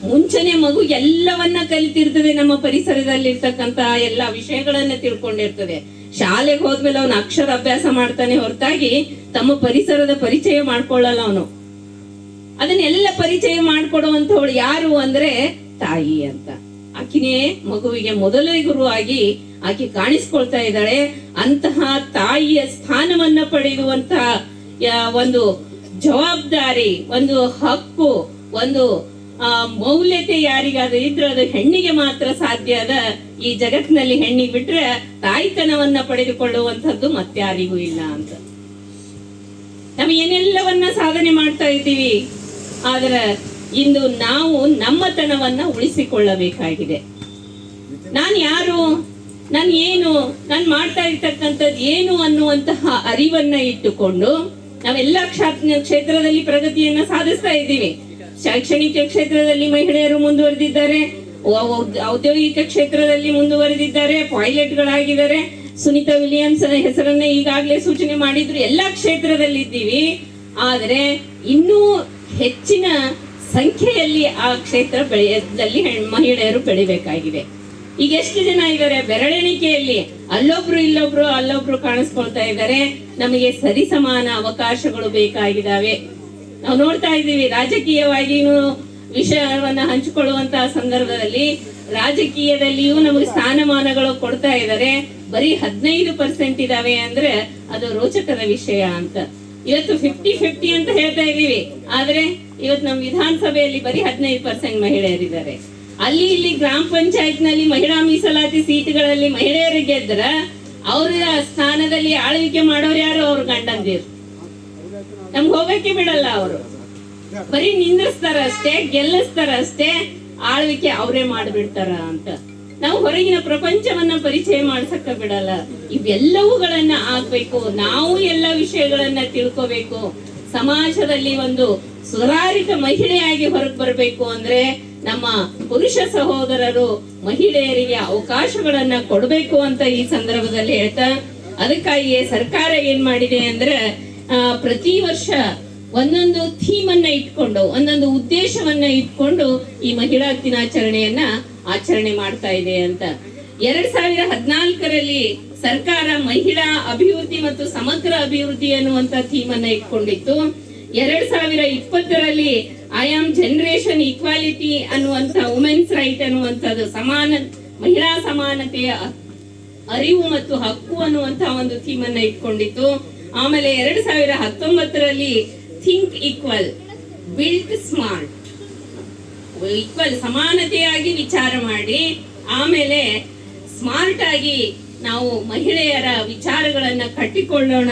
ಮುಂಚೆನೆ ಮಗು ಎಲ್ಲವನ್ನ ಕಲಿತಿರ್ತದೆ ನಮ್ಮ ಪರಿಸರದಲ್ಲಿ ಇರ್ತಕ್ಕಂತ ಎಲ್ಲ ವಿಷಯಗಳನ್ನ ತಿಳ್ಕೊಂಡಿರ್ತದೆ. ಶಾಲೆಗೆ ಹೋದ್ಮೇಲೆ ಅವನು ಅಕ್ಷರ ಅಭ್ಯಾಸ ಮಾಡ್ತಾನೆ ಹೊರತಾಗಿ ತಮ್ಮ ಪರಿಸರದ ಪರಿಚಯ ಮಾಡ್ಕೊಳ್ಳಲ್ಲ ಅವನು. ಅದನ್ನೆಲ್ಲ ಪರಿಚಯ ಮಾಡ್ಕೊಡುವಂತವಳು ಯಾರು ಅಂದ್ರೆ ತಾಯಿ ಅಂತ. ಆಕಿನೇ ಮಗುವಿಗೆ ಮೊದಲೇ ಗುರುವಾಗಿ ಆಕೆ ಕಾಣಿಸ್ಕೊಳ್ತಾ ಇದ್ದಾಳೆ. ಅಂತಹ ತಾಯಿಯ ಸ್ಥಾನವನ್ನ ಪಡೆಯುವಂತಹ ಒಂದು ಜವಾಬ್ದಾರಿ, ಒಂದು ಹಕ್ಕು, ಒಂದು ಆ, ಮೌಲ್ಯತೆ ಯಾರಿಗಾದ್ರೂ ಇದ್ರೆ ಅದು ಹೆಣ್ಣಿಗೆ ಮಾತ್ರ ಸಾಧ್ಯ ಅದ. ಈ ಜಗತ್ತಿನಲ್ಲಿ ಹೆಣ್ಣಿಗೆ ಬಿಟ್ರೆ ತಾಯ್ತನವನ್ನ ಪಡೆದುಕೊಳ್ಳುವಂತದ್ದು ಮತ್ತಾರಿಗೂ ಇಲ್ಲ ಅಂತ. ನಾವು ಏನೆಲ್ಲವನ್ನ ಸಾಧನೆ ಮಾಡ್ತಾ ಇದ್ದೀವಿ? ಆದ್ರೆ ಇಂದು ನಾವು ನಮ್ಮತನವನ್ನ ಉಳಿಸಿಕೊಳ್ಳಬೇಕಾಗಿದೆ. ನಾನು ಯಾರು? ನಾನು ಏನು? ನಾನು ಮಾಡ್ತಾ ಇರ್ತಕ್ಕಂಥದ್ದು ಏನು ಅನ್ನುವಂತಹ ಅರಿವನ್ನ ಇಟ್ಟುಕೊಂಡು ನಾವೆಲ್ಲ ಕ್ಷಾತ್ರ- ಕ್ಷೇತ್ರದಲ್ಲಿ ಪ್ರಗತಿಯನ್ನ ಸಾಧಿಸ್ತಾ ಇದ್ದೀವಿ. ಶೈಕ್ಷಣಿಕ ಕ್ಷೇತ್ರದಲ್ಲಿ ಮಹಿಳೆಯರು ಮುಂದುವರೆದಿದ್ದಾರೆ ಔದ್ಯೋಗಿಕ ಕ್ಷೇತ್ರದಲ್ಲಿ ಮುಂದುವರೆದಿದ್ದಾರೆ, ಪೈಲಟ್ಗಳಾಗಿದ್ದಾರೆ. ಸುನೀತಾ ವಿಲಿಯಮ್ಸ್ ಹೆಸರನ್ನ ಈಗಾಗಲೇ ಸೂಚನೆ ಮಾಡಿದ್ರು. ಎಲ್ಲಾ ಕ್ಷೇತ್ರದಲ್ಲಿದ್ದೀವಿ. ಆದರೆ ಆದ್ರೆ ಇನ್ನೂ ಹೆಚ್ಚಿನ ಸಂಖ್ಯೆಯಲ್ಲಿ ಆ ಕ್ಷೇತ್ರ ಬೆಳೆಯದಲ್ಲಿ ಮಹಿಳೆಯರು ಬೆಳಿಬೇಕಾಗಿದೆ. ಈಗ ಎಷ್ಟು ಜನ ಇದ್ದಾರೆ? ಬೆರಳೆಣಿಕೆಯಲ್ಲಿ ಅಲ್ಲೊಬ್ರು ಇಲ್ಲೊಬ್ರು ಅಲ್ಲೊಬ್ರು ಕಾಣಿಸ್ಕೊಳ್ತಾ ಇದ್ದಾರೆ. ನಮಗೆ ಸರಿಸಮಾನ ಅವಕಾಶಗಳು ಬೇಕಾಗಿದ್ದಾವೆ. ನಾವು ನೋಡ್ತಾ ಇದ್ದೀವಿ, ರಾಜಕೀಯವಾಗಿನೂ ವಿಷಯವನ್ನ ಹಂಚಿಕೊಳ್ಳುವಂತಹ ಸಂದರ್ಭದಲ್ಲಿ ರಾಜಕೀಯದಲ್ಲಿಯೂ ನಮಗೆ ಸ್ಥಾನಮಾನಗಳು ಕೊಡ್ತಾ ಇದ್ದಾರೆ. ಬರೀ ಹದಿನೈದು ಪರ್ಸೆಂಟ್ ಇದಾವೆ ಅಂದ್ರೆ ಅದು ರೋಚಕದ ವಿಷಯ ಅಂತ. ಇವತ್ತು ಫಿಫ್ಟಿ ಫಿಫ್ಟಿ ಅಂತ ಹೇಳ್ತಾ ಇದೀವಿ ಆದ್ರೆ ಇವತ್ತು ನಮ್ಮ ವಿಧಾನಸಭೆಯಲ್ಲಿ ಬರೀ ಹದಿನೈದು ಪರ್ಸೆಂಟ್ ಮಹಿಳೆಯರಿದ್ದಾರೆ. ಅಲ್ಲಿ ಇಲ್ಲಿ ಗ್ರಾಮ ಪಂಚಾಯತ್ನಲ್ಲಿ ಮಹಿಳಾ ಮೀಸಲಾತಿ ಸೀಟ್ಗಳಲ್ಲಿ ಮಹಿಳೆಯರು ಗೆದ್ರ ಅವರ ಸ್ಥಾನದಲ್ಲಿ ಆಳ್ವಿಕೆ ಮಾಡೋರು ಯಾರು? ಅವ್ರ ಗಂಡಂದಿರು. ನಮ್ಗೆ ಹೋಗಕ್ಕೆ ಬಿಡಲ್ಲ ಅವರು. ಬರೀ ನಿಂದಿಸ್ತಾರ ಅಷ್ಟೇ, ಗೆಲ್ಲಿಸ್ತಾರ ಅಷ್ಟೇ, ಆಳ್ವಿಕೆ ಅವರೇ ಮಾಡ್ಬಿಡ್ತಾರ ಅಂತ. ನಾವು ಹೊರಗಿನ ಪ್ರಪಂಚವನ್ನ ಪರಿಚಯ ಮಾಡ್ಸಕ್ಕ ಬಿಡಲ್ಲ. ಇವೆಲ್ಲವುಗಳನ್ನ ಆಗ್ಬೇಕು, ನಾವು ಎಲ್ಲ ವಿಷಯಗಳನ್ನ ತಿಳ್ಕೋಬೇಕು. ಸಮಾಜದಲ್ಲಿ ಒಂದು ಸುಧಾರಿತ ಮಹಿಳೆಯಾಗಿ ಹೊರಗೆ ಬರಬೇಕು ಅಂದ್ರೆ ನಮ್ಮ ಪುರುಷ ಸಹೋದರರು ಮಹಿಳೆಯರಿಗೆ ಅವಕಾಶಗಳನ್ನ ಕೊಡಬೇಕು ಅಂತ ಈ ಸಂದರ್ಭದಲ್ಲಿ ಹೇಳ್ತಾ, ಅದಕ್ಕಾಗಿಯೇ ಸರ್ಕಾರ ಏನ್ ಮಾಡಿದೆ ಅಂದ್ರೆ ಪ್ರತಿ ವರ್ಷ ಒಂದೊಂದು ಥೀಮ್ ಅನ್ನ ಇಟ್ಕೊಂಡು, ಒಂದೊಂದು ಉದ್ದೇಶವನ್ನ ಇಟ್ಕೊಂಡು ಈ ಮಹಿಳಾ ದಿನಾಚರಣೆಯನ್ನ ಆಚರಣೆ ಮಾಡ್ತಾ ಇದೆ ಅಂತ. ಎರಡ್ ಸಾವಿರ ಹದಿನಾಲ್ಕರಲ್ಲಿ ಸರ್ಕಾರ ಮಹಿಳಾ ಅಭಿವೃದ್ಧಿ ಮತ್ತು ಸಮಗ್ರ ಅಭಿವೃದ್ಧಿ ಅನ್ನುವಂತ ಥೀಮ್ ಅನ್ನ ಇಟ್ಕೊಂಡಿತ್ತು. ಎರಡ್ ಸಾವಿರ ಇಪ್ಪತ್ತರಲ್ಲಿ ಐ ಆಮ್ ಜನರೇಷನ್ ಈಕ್ವಾಲಿಟಿ ಅನ್ನುವಂತ ವುಮೆನ್ಸ್ ರೈಟ್ ಅನ್ನುವಂಥದ್ದು ಸಮಾನ, ಮಹಿಳಾ ಸಮಾನತೆಯ ಅರಿವು ಮತ್ತು ಹಕ್ಕು ಅನ್ನುವಂತಹ ಒಂದು ಥೀಮ್ ಅನ್ನ ಇಟ್ಕೊಂಡಿತ್ತು. ಆಮೇಲೆ ಎರಡು ಸಾವಿರ ಹತ್ತೊಂಬತ್ತರಲ್ಲಿ think equal built smart equal ಸಮಾನತೆಯಾಗಿ ವಿಚಾರ ಮಾಡಿ, ಆಮೇಲೆ ಸ್ಮಾರ್ಟ್ ಆಗಿ ನಾವು ಮಹಿಳೆಯರ ವಿಚಾರಗಳನ್ನ ಕಟ್ಟಿಕೊಳ್ಳೋಣ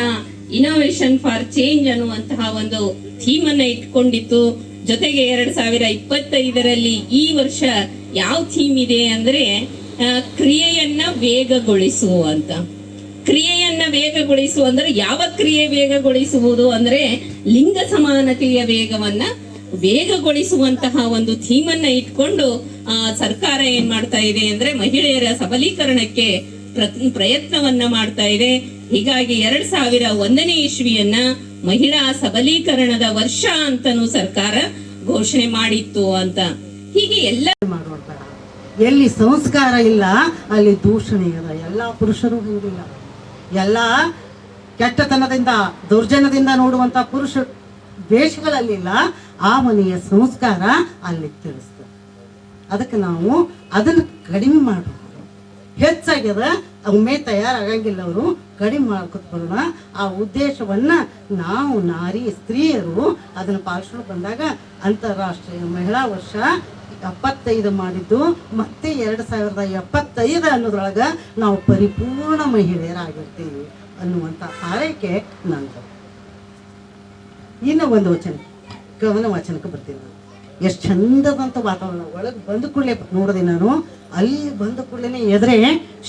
ಇನೋವೇಷನ್ ಫಾರ್ ಚೇಂಜ್ ಅನ್ನುವಂತಹ ಒಂದು ಥೀಮ್ ಅನ್ನ ಇಟ್ಕೊಂಡಿತ್ತು. ಜೊತೆಗೆ ಎರಡ್ ಸಾವಿರ ಇಪ್ಪತ್ತೈದರಲ್ಲಿ ಈ ವರ್ಷ ಯಾವ ಥೀಮ್ ಇದೆ ಅಂದ್ರೆ ಕ್ರಿಯೆಯನ್ನ ವೇಗಗೊಳಿಸು ಅಂತ. ಕ್ರಿಯೆಯನ್ನ ವೇಗಗೊಳಿಸು ಅಂದ್ರೆ ಯಾವ ಕ್ರಿಯೆ ವೇಗಗೊಳಿಸುವುದು ಅಂದ್ರೆ ಲಿಂಗ ಸಮಾನತೆಯ ವೇಗವನ್ನ ವೇಗಗೊಳಿಸುವಂತಹ ಒಂದು ಥೀಮ್ ಅನ್ನ ಇಟ್ಕೊಂಡು, ಆ ಸರ್ಕಾರ ಏನ್ ಮಾಡ್ತಾ ಇದೆ ಅಂದ್ರೆ ಮಹಿಳೆಯರ ಸಬಲೀಕರಣಕ್ಕೆ ಪ್ರಯತ್ನವನ್ನ ಮಾಡ್ತಾ ಇದೆ. ಹೀಗಾಗಿ ಎರಡ್ ಸಾವಿರ ಒಂದನೇ ಇಸ್ವಿಯನ್ನ ಮಹಿಳಾ ಸಬಲೀಕರಣದ ವರ್ಷ ಅಂತನೂ ಸರ್ಕಾರ ಘೋಷಣೆ ಮಾಡಿತ್ತು ಅಂತ. ಹೀಗೆ ಎಲ್ಲ ಎಲ್ಲಿ ಸಂಸ್ಕಾರ ಇಲ್ಲ, ಅಲ್ಲಿ ದೂಷಣೆ ಇದೆ ಎಲ್ಲಾ ಪುರುಷರು ಹಿಂಗಿಲ್ಲ ಎಲ್ಲ ಕೆಟ್ಟತನದಿಂದ, ದುರ್ಜನದಿಂದ ನೋಡುವಂತ ಪುರುಷ ದೇಶಗಳಲ್ಲಿಲ್ಲ ಆ ಮನೆಯ ಸಂಸ್ಕಾರ ಅಲ್ಲಿ ತಿಳಿಸ್ತದೆ. ಅದಕ್ಕೆ ನಾವು ಅದನ್ನು ಕಡಿಮೆ ಮಾಡಬಹುದು ಹೆಚ್ಚಾಗ್ಯದ ಒಮ್ಮೆ ತಯಾರಾಗಂಗಿಲ್ಲ ಅವರು, ಕಡಿಮೆ ಮಾಡ್ಕೊತ ಬರೋಣ. ಆ ಉದ್ದೇಶವನ್ನ ನಾವು, ನಾರಿ, ಸ್ತ್ರೀಯರು, ಅದನ್ನು ಪಾಲಿಸಲು ಬಂದಾಗ ಅಂತಾರಾಷ್ಟ್ರೀಯ ಮಹಿಳಾ ವರ್ಷ ಎಪ್ಪತ್ತೈದು ಮಾಡಿದ್ದು, ಮತ್ತೆ ಎರಡು ಸಾವಿರದ ಎಪ್ಪತ್ತೈದು ಅನ್ನೋದ್ರೊಳಗೆ ನಾವು ಪರಿಪೂರ್ಣ ಮಹಿಳೆಯರಾಗಿರ್ತೀವಿ ಅನ್ನುವಂಥ ಆರೈಕೆ ನಂದು. ಇನ್ನು ಒಂದು ವಚನ ಕವನ ವಚನಕ್ಕೆ ಬರ್ತೀನಿ ನಾನು. ಎಷ್ಟು ಚಂದದಂಥ ವಾತಾವರಣ, ಒಳಗೆ ಬಂದ ಕೂಡಲೇ ನೋಡಿದೆ ನಾನು. ಅಲ್ಲಿ ಬಂದ ಕೂಡಲೇ ಎದುರೇ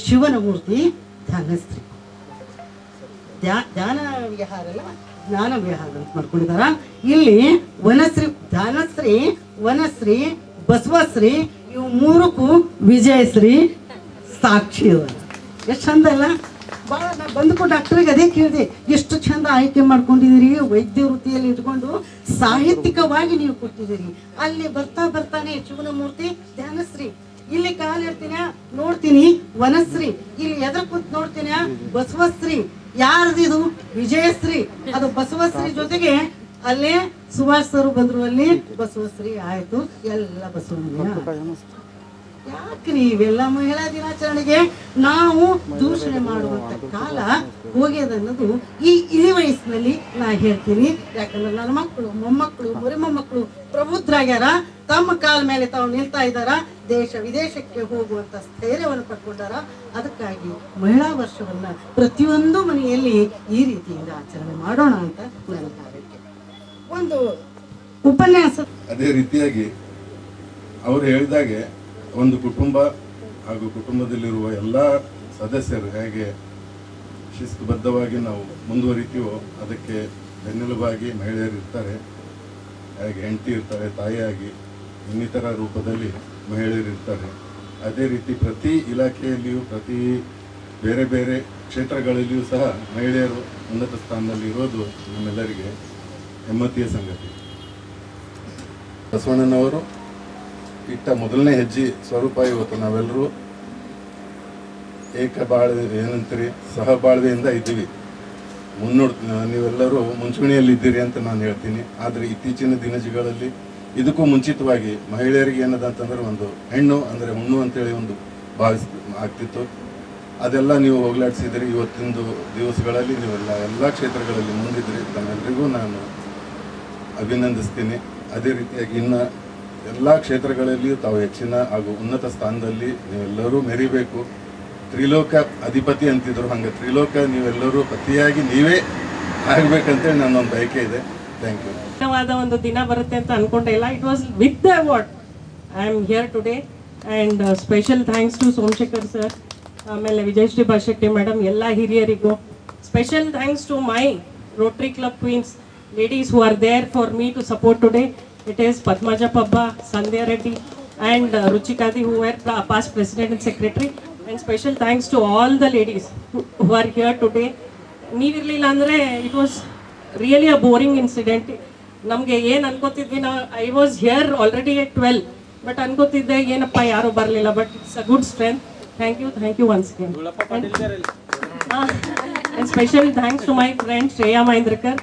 ಶಿವನ ಮೂರ್ತಿ ಧ್ಯಾನಸ್ತ್ರೀ ಧ್ಯಾನ ವಿಹಾರ ಅಲ್ಲ, ಜ್ಞಾನ ವಿಹಾರ ಅಂತ ಇಲ್ಲಿ ವನಶ್ರೀ ಧ್ಯಾನಶ್ರೀ ವನಶ್ರೀ ಬಸವಶ್ರೀ, ಇವು ಮೂರಕ್ಕೂ ವಿಜಯಶ್ರೀ ಸಾಕ್ಷಿ ಎಷ್ಟು ಚಂದ ಅಲ್ಲ? ಭಾಳ ನಾ ಬಂದಕ್ಕೂ ಡಾಕ್ಟ್ರಿಗೆ ಅದೇ ಕೇಳಿದೆ, ಎಷ್ಟು ಚಂದ ಆಯ್ಕೆ ಮಾಡ್ಕೊಂಡಿದ್ದೀರಿ, ವೈದ್ಯ ವೃತ್ತಿಯಲ್ಲಿ ಇಟ್ಕೊಂಡು ಸಾಹಿತ್ಯಿಕವಾಗಿ ನೀವು ಕೊಟ್ಟಿದ್ದೀರಿ. ಅಲ್ಲಿ ಬರ್ತಾ ಬರ್ತಾನೆ ಶಿವನ ಮೂರ್ತಿ ಧ್ಯಾನಶ್ರೀ. ಇಲ್ಲಿ ಕಾಲು ಇರ್ತೀನ ನೋಡ್ತೀನಿ, ವನಶ್ರೀ. ಇಲ್ಲಿ ಎದ್ರ ಕೂತ್ ನೋಡ್ತೀನಿ ಬಸವಶ್ರೀ. ಯಾರ್ದಿದು? ವಿಜಯಶ್ರೀ. ಅದು ಬಸವಶ್ರೀ ಜೊತೆಗೆ ಅಲ್ಲೇ ಸುಭಾಷ್ ಸರ್ ಬಂದ್ರು ಅಲ್ಲಿ ಬಸವಶ್ರೀ ಆಯ್ತು ಎಲ್ಲ ಬಸವಣ್ಣ ಯಾಕ್ರಿ ಇವೆಲ್ಲ ಮಹಿಳಾ ದಿನಾಚರಣೆಗೆ ನಾವು ದೂಷಣೆ ಮಾಡುವಂತ ಕಾಲ ಹೋಗ್ಯದನ್ನೋದು ಈ ಇಳಿ ವಯಸ್ಸಿನಲ್ಲಿ ನಾ ಹೇಳ್ತೀನಿ. ಯಾಕಂದ್ರೆ ನನ್ನ ಮಕ್ಕಳು ಮೊಮ್ಮಕ್ಕಳು ಮರಿ ಮೊಮ್ಮಕ್ಕಳು ಪ್ರಬುದ್ಧರಾಗ್ಯಾರ ತಮ್ಮ ಕಾಲ ಮೇಲೆ ತಾವು ನಿಲ್ತಾ ಇದ್ದಾರ. ದೇಶ ವಿದೇಶಕ್ಕೆ ಹೋಗುವಂತ ಸ್ಥೈರ್ಯವನ್ನು ಪಡ್ಕೊಂಡಾರ. ಅದಕ್ಕಾಗಿ ಮಹಿಳಾ ವರ್ಷವನ್ನ ಪ್ರತಿಯೊಂದು ಮನೆಯಲ್ಲಿ ಈ ರೀತಿಯಿಂದ ಆಚರಣೆ ಮಾಡೋಣ ಅಂತ ನನ್ನ ಒಂದು ಉಪನ್ಯಾಸ. ಅದೇ ರೀತಿಯಾಗಿ ಅವರು ಹೇಳಿದಾಗೆ ಒಂದು ಕುಟುಂಬ ಹಾಗೂ ಕುಟುಂಬದಲ್ಲಿರುವ ಎಲ್ಲ ಸದಸ್ಯರು ಹೇಗೆ ಶಿಸ್ತುಬದ್ಧವಾಗಿ ನಾವು ಮುಂದುವರಿತೀವೋ ಅದಕ್ಕೆ ಬೆನ್ನೆಲುಬಾಗಿ ಮಹಿಳೆಯರು ಇರ್ತಾರೆ, ಹಾಗೆ ಹೆಂಡತಿ ಇರ್ತಾರೆ, ತಾಯಿಯಾಗಿ ಇನ್ನಿತರ ರೂಪದಲ್ಲಿ ಮಹಿಳೆಯರು ಇರ್ತಾರೆ. ಅದೇ ರೀತಿ ಪ್ರತಿ ಇಲಾಖೆಯಲ್ಲಿಯೂ, ಪ್ರತಿ ಬೇರೆ ಬೇರೆ ಕ್ಷೇತ್ರಗಳಲ್ಲಿಯೂ ಸಹ ಮಹಿಳೆಯರು ಉನ್ನತ ಸ್ಥಾನದಲ್ಲಿ ಇರೋದು ನಮ್ಮೆಲ್ಲರಿಗೆ ಹೆಮ್ಮತಿಯ ಸಂಗತಿ. ಬಸವಣ್ಣನವರು ಇಟ್ಟ ಮೊದಲನೇ ಹೆಜ್ಜೆ ಸ್ವರೂಪ ಇವತ್ತು ನಾವೆಲ್ಲರೂ ಏಕ ಬಾಳ್ವೆ ಏನಂತೀರಿ ಸಹಬಾಳ್ವೆಯಿಂದ ಇದ್ದೀವಿ. ಮುನ್ನೋಡ್, ನೀವೆಲ್ಲರೂ ಮುಂಚೂಣಿಯಲ್ಲಿದ್ದೀರಿ ಅಂತ ನಾನು ಹೇಳ್ತೀನಿ. ಆದರೆ ಇತ್ತೀಚಿನ ದಿನಗಳಲ್ಲಿ ಇದಕ್ಕೂ ಮುಂಚಿತವಾಗಿ ಮಹಿಳೆಯರಿಗೆ ಏನದ ಅಂತಂದ್ರೆ ಒಂದು ಹೆಣ್ಣು ಅಂದರೆ ಹುಣ್ಣು ಅಂತೇಳಿ ಒಂದು ಭಾವಿಸ್, ಆಗ್ತಿತ್ತು. ಅದೆಲ್ಲ ನೀವು ಹೋಗ್ಲಾಡಿಸಿದ್ರಿ ಇವತ್ತಿಂದು ದಿವಸಗಳಲ್ಲಿ ನೀವೆಲ್ಲ ಎಲ್ಲ ಕ್ಷೇತ್ರಗಳಲ್ಲಿ ಮುಂದಿದ್ರಿ ತಮ್ಮೆಲ್ಲರಿಗೂ ನಾನು ಅಭಿನಂದಿಸ್ತೀನಿ. ಅದೇ ರೀತಿಯಾಗಿ ಇನ್ನು ಎಲ್ಲ ಕ್ಷೇತ್ರಗಳಲ್ಲಿಯೂ ತಾವು ಹೆಚ್ಚಿನ ಹಾಗೂ ಉನ್ನತ ಸ್ಥಾನದಲ್ಲಿ ನೀವೆಲ್ಲರೂ ಮೆರಿಬೇಕು. ತ್ರಿಲೋಕ ಅಧಿಪತಿ ಅಂತಿದ್ರು ಹಂಗೆ. ತ್ರಿಲೋಕ ನೀವೆಲ್ಲರೂ ಪತಿಯಾಗಿ ನೀವೇ ಆಗ್ಬೇಕಂತೇಳಿ ನನ್ನೊಂದು ಬಯಕೆ ಇದೆ. ಥ್ಯಾಂಕ್ ಯು ಉತ್ತಮವಾದ ಒಂದು ದಿನ ಬರುತ್ತೆ ಅಂತ ಅನ್ಕೊಂಡೆ ಇಲ್ಲ. It was with the award I am here today and special thanks to Somashekhar sir ಆಮೇಲೆ ವಿಜಯಶ್ರೀ ಭಾಶೆಟ್ಟಿ ಮೇಡಮ್ ಎಲ್ಲ ಹಿರಿಯರಿಗೂ. Special thanks to my Rotary Club Queens ladies who are there for me to support today it is Padmaja Pabba Sandhya Reddy and ರುಚಿಕಾದಿ who are past president and secretary and special thanks to all the ladies who are here today ನೀವಿರಲಿಲ್ಲ ಅಂದರೆ it was really a boring incident ನಮಗೆ ಏನು ಅನ್ಕೋತಿದ್ವಿ ನಾವು I was here already at twelve but ಅನ್ಕೋತಿದ್ದೆ ಏನಪ್ಪ ಯಾರೂ ಬರಲಿಲ್ಲ but it's a good strength thank you thank you once again special thanks to my friend Shreya Mahendrakar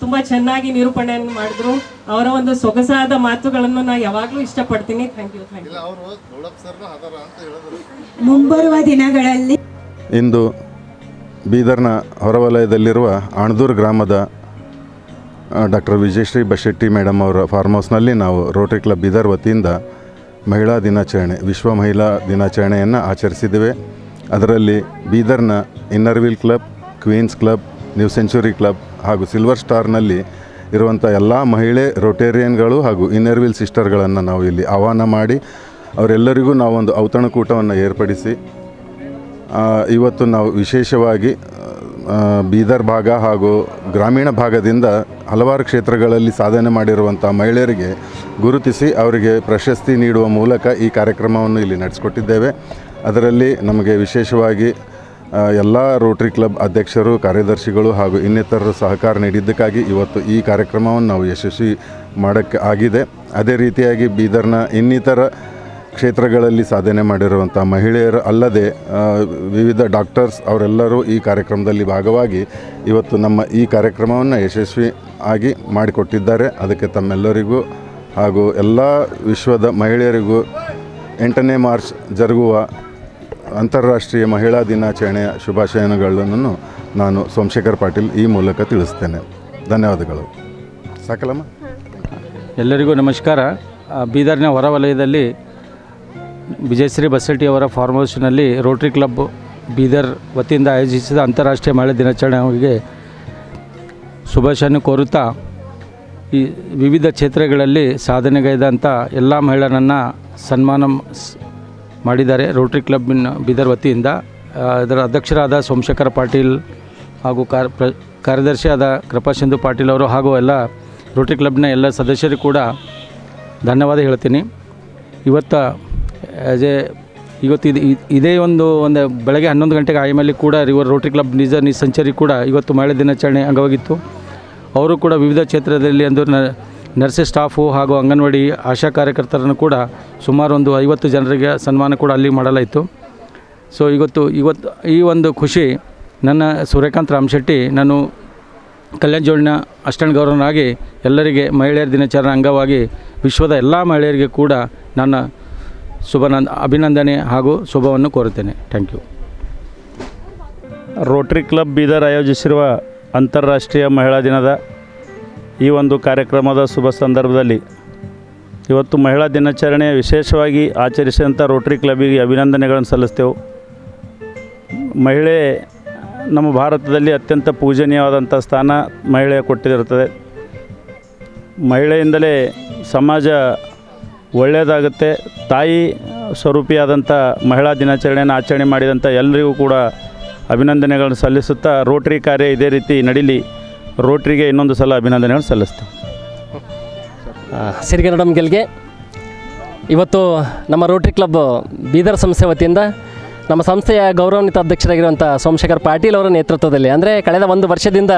ತುಂಬ ಚೆನ್ನಾಗಿ ನಿರೂಪಣೆಯನ್ನು ಮಾಡಿದ್ರು. ಅವರ ಒಂದು ಸೊಗಸಾದ ಮಾತುಗಳನ್ನು ನಾನು ಯಾವಾಗಲೂ ಇಷ್ಟಪಡ್ತೀನಿ. ಥ್ಯಾಂಕ್ ಯು ಥ್ಯಾಂಕ್ ಯು ಮುಂಬರುವ ದಿನಗಳಲ್ಲಿ ಇಂದು ಬೀದರ್ನ ಹೊರವಲಯದಲ್ಲಿರುವ ಅಣದೂರ್ ಗ್ರಾಮದ ಡಾಕ್ಟರ್ ವಿಜಯಶ್ರೀ ಬಶೆಟ್ಟಿ ಮೇಡಮ್ ಅವರ ಫಾರ್ಮ್ ಹೌಸ್ನಲ್ಲಿ ನಾವು ರೋಟರಿ ಕ್ಲಬ್ ಬೀದರ್ ವತಿಯಿಂದ ಮಹಿಳಾ ದಿನಾಚರಣೆ ವಿಶ್ವ ಮಹಿಳಾ ದಿನಾಚರಣೆಯನ್ನು ಆಚರಿಸಿದ್ದೇವೆ. ಅದರಲ್ಲಿ ಬೀದರ್ನ Inner Wheel Club Queens Club New Century Club ಹಾಗೂ ಸಿಲ್ವರ್ ಸ್ಟಾರ್ನಲ್ಲಿ ಇರುವಂಥ ಎಲ್ಲ ಮಹಿಳೆ ರೊಟೇರಿಯನ್ಗಳು ಹಾಗೂ ಇನ್ನರ್ವಿಲ್ ಸಿಸ್ಟರ್ಗಳನ್ನು ನಾವು ಇಲ್ಲಿ ಆಹ್ವಾನ ಮಾಡಿ, ಅವರೆಲ್ಲರಿಗೂ ನಾವೊಂದು ಔತಣಕೂಟವನ್ನು ಏರ್ಪಡಿಸಿ ಇವತ್ತು ನಾವು ವಿಶೇಷವಾಗಿ ಬೀದರ್ ಭಾಗ ಹಾಗೂ ಗ್ರಾಮೀಣ ಭಾಗದಿಂದ ಹಲವಾರು ಕ್ಷೇತ್ರಗಳಲ್ಲಿ ಸಾಧನೆ ಮಾಡಿರುವಂಥ ಮಹಿಳೆಯರಿಗೆ ಗುರುತಿಸಿ ಅವರಿಗೆ ಪ್ರಶಸ್ತಿ ನೀಡುವ ಮೂಲಕ ಈ ಕಾರ್ಯಕ್ರಮವನ್ನು ಇಲ್ಲಿ ನಡೆಸಿಕೊಟ್ಟಿದ್ದೇವೆ. ಅದರಲ್ಲಿ ನಮಗೆ ವಿಶೇಷವಾಗಿ ಎಲ್ಲ ರೋಟರಿ ಕ್ಲಬ್ ಅಧ್ಯಕ್ಷರು, ಕಾರ್ಯದರ್ಶಿಗಳು ಹಾಗೂ ಇನ್ನಿತರರು ಸಹಕಾರ ನೀಡಿದ್ದಕ್ಕಾಗಿ ಇವತ್ತು ಈ ಕಾರ್ಯಕ್ರಮವನ್ನು ನಾವು ಯಶಸ್ವಿ ಮಾಡೋಕ್ಕೆ ಆಗಿದೆ. ಅದೇ ರೀತಿಯಾಗಿ ಬೀದರ್ನ ಇನ್ನಿತರ ಕ್ಷೇತ್ರಗಳಲ್ಲಿ ಸಾಧನೆ ಮಾಡಿರುವಂಥ ಮಹಿಳೆಯರು ಅಲ್ಲದೆ ವಿವಿಧ ಡಾಕ್ಟರ್ಸ್ ಅವರೆಲ್ಲರೂ ಈ ಕಾರ್ಯಕ್ರಮದಲ್ಲಿ ಭಾಗವಾಗಿ ಇವತ್ತು ನಮ್ಮ ಈ ಕಾರ್ಯಕ್ರಮವನ್ನು ಯಶಸ್ವಿ ಆಗಿ ಮಾಡಿಕೊಟ್ಟಿದ್ದಾರೆ. ಅದಕ್ಕೆ ತಮ್ಮೆಲ್ಲರಿಗೂ ಹಾಗೂ ಎಲ್ಲ ವಿಶ್ವದ ಮಹಿಳೆಯರಿಗೂ ಎಂಟನೇ ಮಾರ್ಚ್ ಜರುಗುವ ಅಂತಾರಾಷ್ಟ್ರೀಯ ಮಹಿಳಾ ದಿನಾಚರಣೆಯ ಶುಭಾಶಯಗಳನ್ನು ನಾನು ಸೋಮಶೇಖರ್ ಪಾಟೀಲ್ ಈ ಮೂಲಕ ತಿಳಿಸ್ತೇನೆ. ಧನ್ಯವಾದಗಳು. ಸಾಕಲಮ್ಮ? ಎಲ್ಲರಿಗೂ ನಮಸ್ಕಾರ. ಬೀದರ್ನ ಹೊರವಲಯದಲ್ಲಿ ವಿಜಯಶ್ರೀ ಬಸಟ್ಟಿ ಅವರ ಫಾರ್ಮ್ ಹೌಸ್ನಲ್ಲಿ ರೋಟ್ರಿ ಕ್ಲಬ್ ಬೀದರ್ ವತಿಯಿಂದ ಆಯೋಜಿಸಿದ ಅಂತಾರಾಷ್ಟ್ರೀಯ ಮಹಿಳಾ ದಿನಾಚರಣೆಗೆ ಶುಭಾಶಯನ್ನು ಕೋರುತ್ತಾ, ಈ ವಿವಿಧ ಕ್ಷೇತ್ರಗಳಲ್ಲಿ ಸಾಧನೆಗೈದಂಥ ಎಲ್ಲ ಮಹಿಳೆಯರನ್ನು ಸನ್ಮಾನ ಮಾಡಿದ್ದಾರೆ. ರೋಟ್ರಿ ಕ್ಲಬ್ನ ಬೀದರ್ ವತಿಯಿಂದ ಅದರ ಅಧ್ಯಕ್ಷರಾದ ಸೋಮಶೇಖರ ಪಾಟೀಲ್ ಹಾಗೂ ಕಾರ್, ಪ್ರ ಕಾರ್ಯದರ್ಶಿಯಾದ ಕೃಪಾಸಿಂಧು ಪಾಟೀಲ್ ಅವರು ಹಾಗೂ ಎಲ್ಲ ರೋಟ್ರಿ ಕ್ಲಬ್ನ ಎಲ್ಲ ಸದಸ್ಯರಿಗೂ ಕೂಡ ಧನ್ಯವಾದ ಹೇಳ್ತೀನಿ. ಇವತ್ತು ಆ್ಯಸ್ ಎ ಇವತ್ತು ಇದು, ಇದೇ ಒಂದು ಒಂದು ಬೆಳಗ್ಗೆ ಹನ್ನೊಂದು ಗಂಟೆಗೆ ಆಯಮಲ್ಲಿ ಕೂಡ ರಿವರ್ ರೋಟ್ರಿ ಕ್ಲಬ್ ನಿಜ ನಿ ಸಂಚರಿ ಕೂಡ ಇವತ್ತು ಮಹಿಳಾ ದಿನಾಚರಣೆ ಅಂಗವಾಗಿತ್ತು. ಅವರು ಕೂಡ ವಿವಿಧ ಕ್ಷೇತ್ರದಲ್ಲಿ ಒಂದು ನರ್ಸೆ ಸ್ಟಾಫು ಹಾಗೂ ಅಂಗನವಾಡಿ ಆಶಾ ಕಾರ್ಯಕರ್ತರನ್ನು ಕೂಡ ಸುಮಾರು ಒಂದು ಐವತ್ತು ಜನರಿಗೆ ಸನ್ಮಾನ ಕೂಡ ಅಲ್ಲಿ ಮಾಡಲಾಯಿತು. ಸೊ ಇವತ್ತು ಇವತ್ತು, ಈ ಒಂದು ಖುಷಿ ನನ್ನ ಸೂರ್ಯಕಾಂತ್ ರಾಮಶೆಟ್ಟಿ, ನಾನು ಕಲ್ಯಾಣ ಜೋಳಿನ ಅಷ್ಟನ್ ಗೌರವನಾಗಿ ಎಲ್ಲರಿಗೆ ಮಹಿಳೆಯರ ದಿನಾಚರಣೆ ಅಂಗವಾಗಿ ವಿಶ್ವದ ಎಲ್ಲ ಮಹಿಳೆಯರಿಗೆ ಕೂಡ ನನ್ನ ಶುಭನಂದ, ಅಭಿನಂದನೆ ಹಾಗೂ ಶುಭವನ್ನು ಕೋರುತ್ತೇನೆ. Thank you Rotary Club Bidar ಆಯೋಜಿಸಿರುವ ಅಂತಾರಾಷ್ಟ್ರೀಯ ಮಹಿಳಾ ದಿನದ ಈ ಒಂದು ಕಾರ್ಯಕ್ರಮದ ಶುಭ ಸಂದರ್ಭದಲ್ಲಿ ಇವತ್ತು ಮಹಿಳಾ ದಿನಾಚರಣೆ ವಿಶೇಷವಾಗಿ ಆಚರಿಸಿದಂಥ ರೋಟ್ರಿ ಕ್ಲಬ್ಬಿಗೆ ಅಭಿನಂದನೆಗಳನ್ನು ಸಲ್ಲಿಸ್ತೇವೆ. ಮಹಿಳೆ ನಮ್ಮ ಭಾರತದಲ್ಲಿ ಅತ್ಯಂತ ಪೂಜನೀಯವಾದಂಥ ಸ್ಥಾನ ಮಹಿಳೆಯ ಕೊಟ್ಟಿರುತ್ತದೆ. ಮಹಿಳೆಯಿಂದಲೇ ಸಮಾಜ ಒಳ್ಳೆಯದಾಗುತ್ತೆ. ತಾಯಿ ಸ್ವರೂಪಿಯಾದಂಥ ಮಹಿಳಾ ದಿನಾಚರಣೆಯನ್ನು ಆಚರಣೆ ಮಾಡಿದಂಥ ಎಲ್ಲರಿಗೂ ಕೂಡ ಅಭಿನಂದನೆಗಳನ್ನು ಸಲ್ಲಿಸುತ್ತಾ ರೋಟ್ರಿ ಕಾರ್ಯ ಇದೇ ರೀತಿ ನಡೀಲಿ. ರೋಟ್ರಿಗೆ ಇನ್ನೊಂದು ಸಲ ಅಭಿನಂದನೆಗಳು ಸಿರಿಗೆ ಮೇಡಮ್ ಗೆಲ್ಗೆ. ಇವತ್ತು ನಮ್ಮ ರೋಟ್ರಿ ಕ್ಲಬ್ ಬೀದರ್ ಸಂಸ್ಥೆ ವತಿಯಿಂದ ನಮ್ಮ ಸಂಸ್ಥೆಯ ಗೌರವಾನ್ವಿತ ಅಧ್ಯಕ್ಷರಾಗಿರುವಂಥ ಸೋಮಶೇಖರ್ ಪಾಟೀಲ್ ಅವರ ನೇತೃತ್ವದಲ್ಲಿ, ಅಂದರೆ ಕಳೆದ ಒಂದು ವರ್ಷದಿಂದ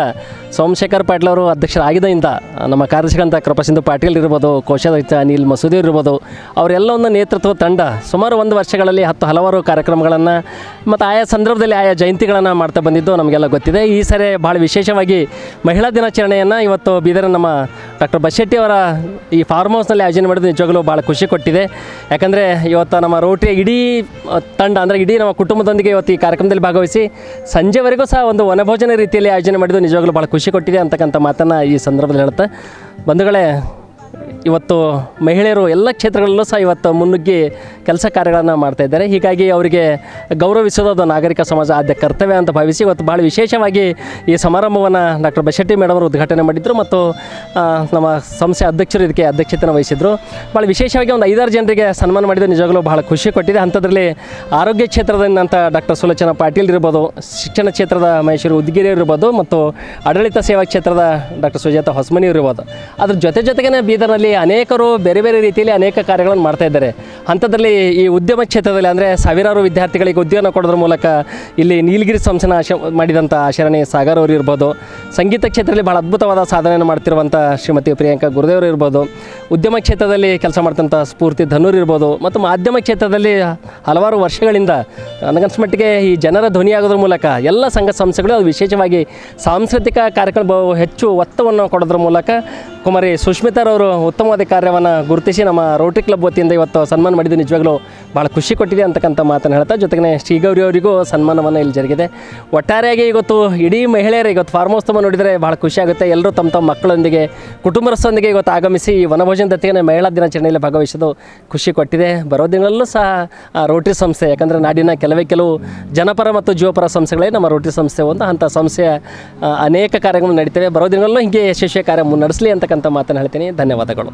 ಸೋಮಶೇಖರ್ ಪಾಟೀಲ್ ಅವರು ಅಧ್ಯಕ್ಷರಾಗಿದ್ದರಿಂದ, ನಮ್ಮ ಕಾರ್ಯದರ್ಶಿಗಳಂಥ ಕೃಪಸಿಂಧು ಪಾಟೀಲ್ ಇರ್ಬೋದು, ಕೋಶಾಧ್ಯಕ್ಷ ಅನಿಲ್ ಮಸೂದಿ ಇರ್ಬೋದು ಅವರೆಲ್ಲ ಒಂದು ನೇತೃತ್ವ ತಂಡ ಸುಮಾರು ಒಂದು ವರ್ಷಗಳಲ್ಲಿ ಹತ್ತು ಹಲವಾರು ಕಾರ್ಯಕ್ರಮಗಳನ್ನು ಮತ್ತು ಆಯಾ ಸಂದರ್ಭದಲ್ಲಿ ಆಯಾ ಜಯಂತಿಗಳನ್ನು ಮಾಡ್ತಾ ಬಂದಿದ್ದು ನಮಗೆಲ್ಲ ಗೊತ್ತಿದೆ. ಈ ಸರಿ ಭಾಳ ವಿಶೇಷವಾಗಿ ಮಹಿಳಾ ದಿನಾಚರಣೆಯನ್ನು ಇವತ್ತು ಬೀದರ ನಮ್ಮ ಡಾಕ್ಟರ್ ಬಶೆಟ್ಟಿ ಅವರ ಈ ಫಾರ್ಮ್ ಹೌಸ್ನಲ್ಲಿ ಆಯೋಜನೆ ಮಾಡಿದ ನಿಜವಾಗಲೂ ಭಾಳ ಖುಷಿ ಕೊಟ್ಟಿದೆ. ಯಾಕಂದರೆ ಇವತ್ತು ನಮ್ಮ ರೋಟರಿ ಇಡೀ ತಂಡ, ಅಂದರೆ ಇಡೀ ನಮ್ಮ ಕುಟುಂಬದೊಂದಿಗೆ ಇವತ್ತು ಈ ಕಾರ್ಯಕ್ರಮದಲ್ಲಿ ಭಾಗವಹಿಸಿ ಸಂಜೆವರೆಗೂ ಸಹ ಒಂದು ವನಭೋಜನ ರೀತಿಯಲ್ಲಿ ಆಯೋಜನೆ ಮಾಡಿದ್ದು ನಿಜವಾಗ್ಲೂ ಭಾಳ ಖುಷಿ ಕೊಟ್ಟಿದೆ ಅಂತಕ್ಕಂಥ ಮಾತನ್ನು ಈ ಸಂದರ್ಭದಲ್ಲಿ ಹೇಳುತ್ತೆ ಬಂಧುಗಳೇ ಇವತ್ತು ಮಹಿಳೆಯರು ಎಲ್ಲ ಕ್ಷೇತ್ರಗಳಲ್ಲೂ ಸಹ ಇವತ್ತು ಮುನ್ನುಗ್ಗಿ ಕೆಲಸ ಕಾರ್ಯಗಳನ್ನು ಮಾಡ್ತಾ ಇದ್ದಾರೆ. ಹೀಗಾಗಿ ಅವರಿಗೆ ಗೌರವಿಸೋದು ನಾಗರಿಕ ಸಮಾಜ ಆದ್ಯ ಕರ್ತವ್ಯ ಅಂತ ಭಾವಿಸಿ ಇವತ್ತು ಭಾಳ ವಿಶೇಷವಾಗಿ ಈ ಸಮಾರಂಭವನ್ನು ಡಾಕ್ಟರ್ ಬಶೆಟ್ಟಿ ಮೇಡಮ್ ಅವರು ಉದ್ಘಾಟನೆ ಮಾಡಿದರು ಮತ್ತು ನಮ್ಮ ಸಂಸ್ಥೆ ಅಧ್ಯಕ್ಷರು ಇದಕ್ಕೆ ಅಧ್ಯಕ್ಷತೆಯನ್ನು ವಹಿಸಿದರು. ಭಾಳ ವಿಶೇಷವಾಗಿ ಒಂದು ಐದಾರು ಜನರಿಗೆ ಸನ್ಮಾನ ಮಾಡಿದ್ದು ನಿಜವಾಗಲೂ ಭಾಳ ಖುಷಿ ಕೊಟ್ಟಿದೆ. ಅಂಥದ್ರಲ್ಲಿ ಆರೋಗ್ಯ ಕ್ಷೇತ್ರದಿಂದ ಡಾಕ್ಟರ್ ಸುಲೋಚನಾ ಪಾಟೀಲ್ ಇರ್ಬೋದು, ಶಿಕ್ಷಣ ಕ್ಷೇತ್ರದ ಮಹೇಶ್ವರಿ ಉದ್ಗಿರಿ ಇರ್ಬೋದು ಮತ್ತು ಆಡಳಿತ ಸೇವಾ ಕ್ಷೇತ್ರದ ಡಾಕ್ಟರ್ ಸುಜಾತ ಹೊಸಮನಿ ಇರ್ಬೋದು. ಅದ್ರ ಜೊತೆ ಜೊತೆಗೇ ಬೀದರ್ನಲ್ಲಿ ಅನೇಕರು ಬೇರೆ ಬೇರೆ ರೀತಿಯಲ್ಲಿ ಅನೇಕ ಕಾರ್ಯಗಳನ್ನು ಮಾಡ್ತಾ ಇದ್ದಾರೆ. ಅಂಥದ್ರಲ್ಲಿ ಈ ಉದ್ಯಮ ಕ್ಷೇತ್ರದಲ್ಲಿ ಅಂದರೆ ಸಾವಿರಾರು ವಿದ್ಯಾರ್ಥಿಗಳಿಗೆ ಉದ್ಯೋಗ ಕೊಡೋದ್ರ ಮೂಲಕ ಇಲ್ಲಿ ನೀಲಗಿರಿ ಸಂಸ್ಥೆನ ಆಶ ಮಾಡಿದಂಥ ಆಶರಣೆ ಸಾಗರ್ ಅವರು ಇರ್ಬೋದು. ಸಂಗೀತ ಕ್ಷೇತ್ರದಲ್ಲಿ ಭಾಳ ಅದ್ಭುತವಾದ ಸಾಧನೆಯನ್ನು ಮಾಡ್ತಿರುವಂಥ ಶ್ರೀಮತಿ ಪ್ರಿಯಾಂಕಾ ಗುರುದೇವರು ಇರ್ಬೋದು. ಉದ್ಯಮ ಕ್ಷೇತ್ರದಲ್ಲಿ ಕೆಲಸ ಮಾಡ್ತಂಥ ಸ್ಫೂರ್ತಿ ಧನೂರ್ ಇರ್ಬೋದು. ಮತ್ತು ಮಾಧ್ಯಮ ಕ್ಷೇತ್ರದಲ್ಲಿ ಹಲವಾರು ವರ್ಷಗಳಿಂದ ನನಗನ್ಸ ಮಟ್ಟಿಗೆ ಈ ಜನರ ಧ್ವನಿಯಾಗೋದ್ರ ಮೂಲಕ ಎಲ್ಲ ಸಂಘ ಸಂಸ್ಥೆಗಳು ಅದು ವಿಶೇಷವಾಗಿ ಸಾಂಸ್ಕೃತಿಕ ಕಾರ್ಯಕ್ರಮ ಹೆಚ್ಚು ಒತ್ತವನ್ನು ಕೊಡೋದ್ರ ಮೂಲಕ ಕುಮಾರಿ ಸುಷ್ಮಿತಾರವರು ಉತ್ತಮವಾದ ಕಾರ್ಯವನ್ನು ಗುರುತಿಸಿ ನಮ್ಮ ರೋಟರಿ ಕ್ಲಬ್ ವತಿಯಿಂದ ಇವತ್ತು ಸನ್ಮಾನ ಮಾಡಿದ್ದು ನಿಜವಾಗ್ಲೂ ಭಾಳ ಖುಷಿ ಕೊಟ್ಟಿದೆ ಅಂತಕ್ಕಂಥ ಮಾತನ್ನು ಹೇಳ್ತಾ, ಜೊತೆಗೆ ಶ್ರೀಗೌರಿ ಅವರಿಗೂ ಸನ್ಮಾನವನ್ನು ಇಲ್ಲಿ ಜರುಗಿದೆ. ಒಟ್ಟಾರೆಯಾಗಿ ಇವತ್ತು ಇಡೀ ಮಹಿಳೆಯರು ಇವತ್ತು ಫಾರ್ಮೋತ್ಸವ ನೋಡಿದರೆ ಭಾಳ ಖುಷಿ ಆಗುತ್ತೆ. ಎಲ್ಲರೂ ತಮ್ಮ ತಮ್ಮ ಮಕ್ಕಳೊಂದಿಗೆ, ಕುಟುಂಬಸ್ಥರೊಂದಿಗೆ ಇವತ್ತು ಆಗಮಿಸಿ ಈ ವನಭೋಜನ ದತ್ತಿಗೆ ಮಹಿಳಾ ದಿನಾಚರಣೆಯಲ್ಲಿ ಭಾಗವಹಿಸೋದು ಖುಷಿ ಕೊಟ್ಟಿದೆ. ಬರೋ ದಿನಗಳಲ್ಲೂ ಸಹ ರೋಟರಿ ಸಂಸ್ಥೆ, ಯಾಕಂದರೆ ನಾಡಿನ ಕೆಲವೇ ಕೆಲವು ಜನಪರ ಮತ್ತು ಜೀವಪರ ಸಂಸ್ಥೆಗಳೇ ನಮ್ಮ ರೋಟರಿ ಸಂಸ್ಥೆ ಒಂದು, ಅಂಥ ಸಂಸ್ಥೆಯ ಅನೇಕ ಕಾರ್ಯಗಳು ನಡೀತವೆ. ಬರೋ ದಿನಗಳಲ್ಲೂ ಹೀಗೆ ಯಶಸ್ವಿ ಕಾರ್ಯ ನಡೆಸಲಿ ಅಂತಕ್ಕಂಥ ಅಂತ ಮಾತನ್ನು ಹೇಳ್ತೇನೆ. ಧನ್ಯವಾದಗಳು.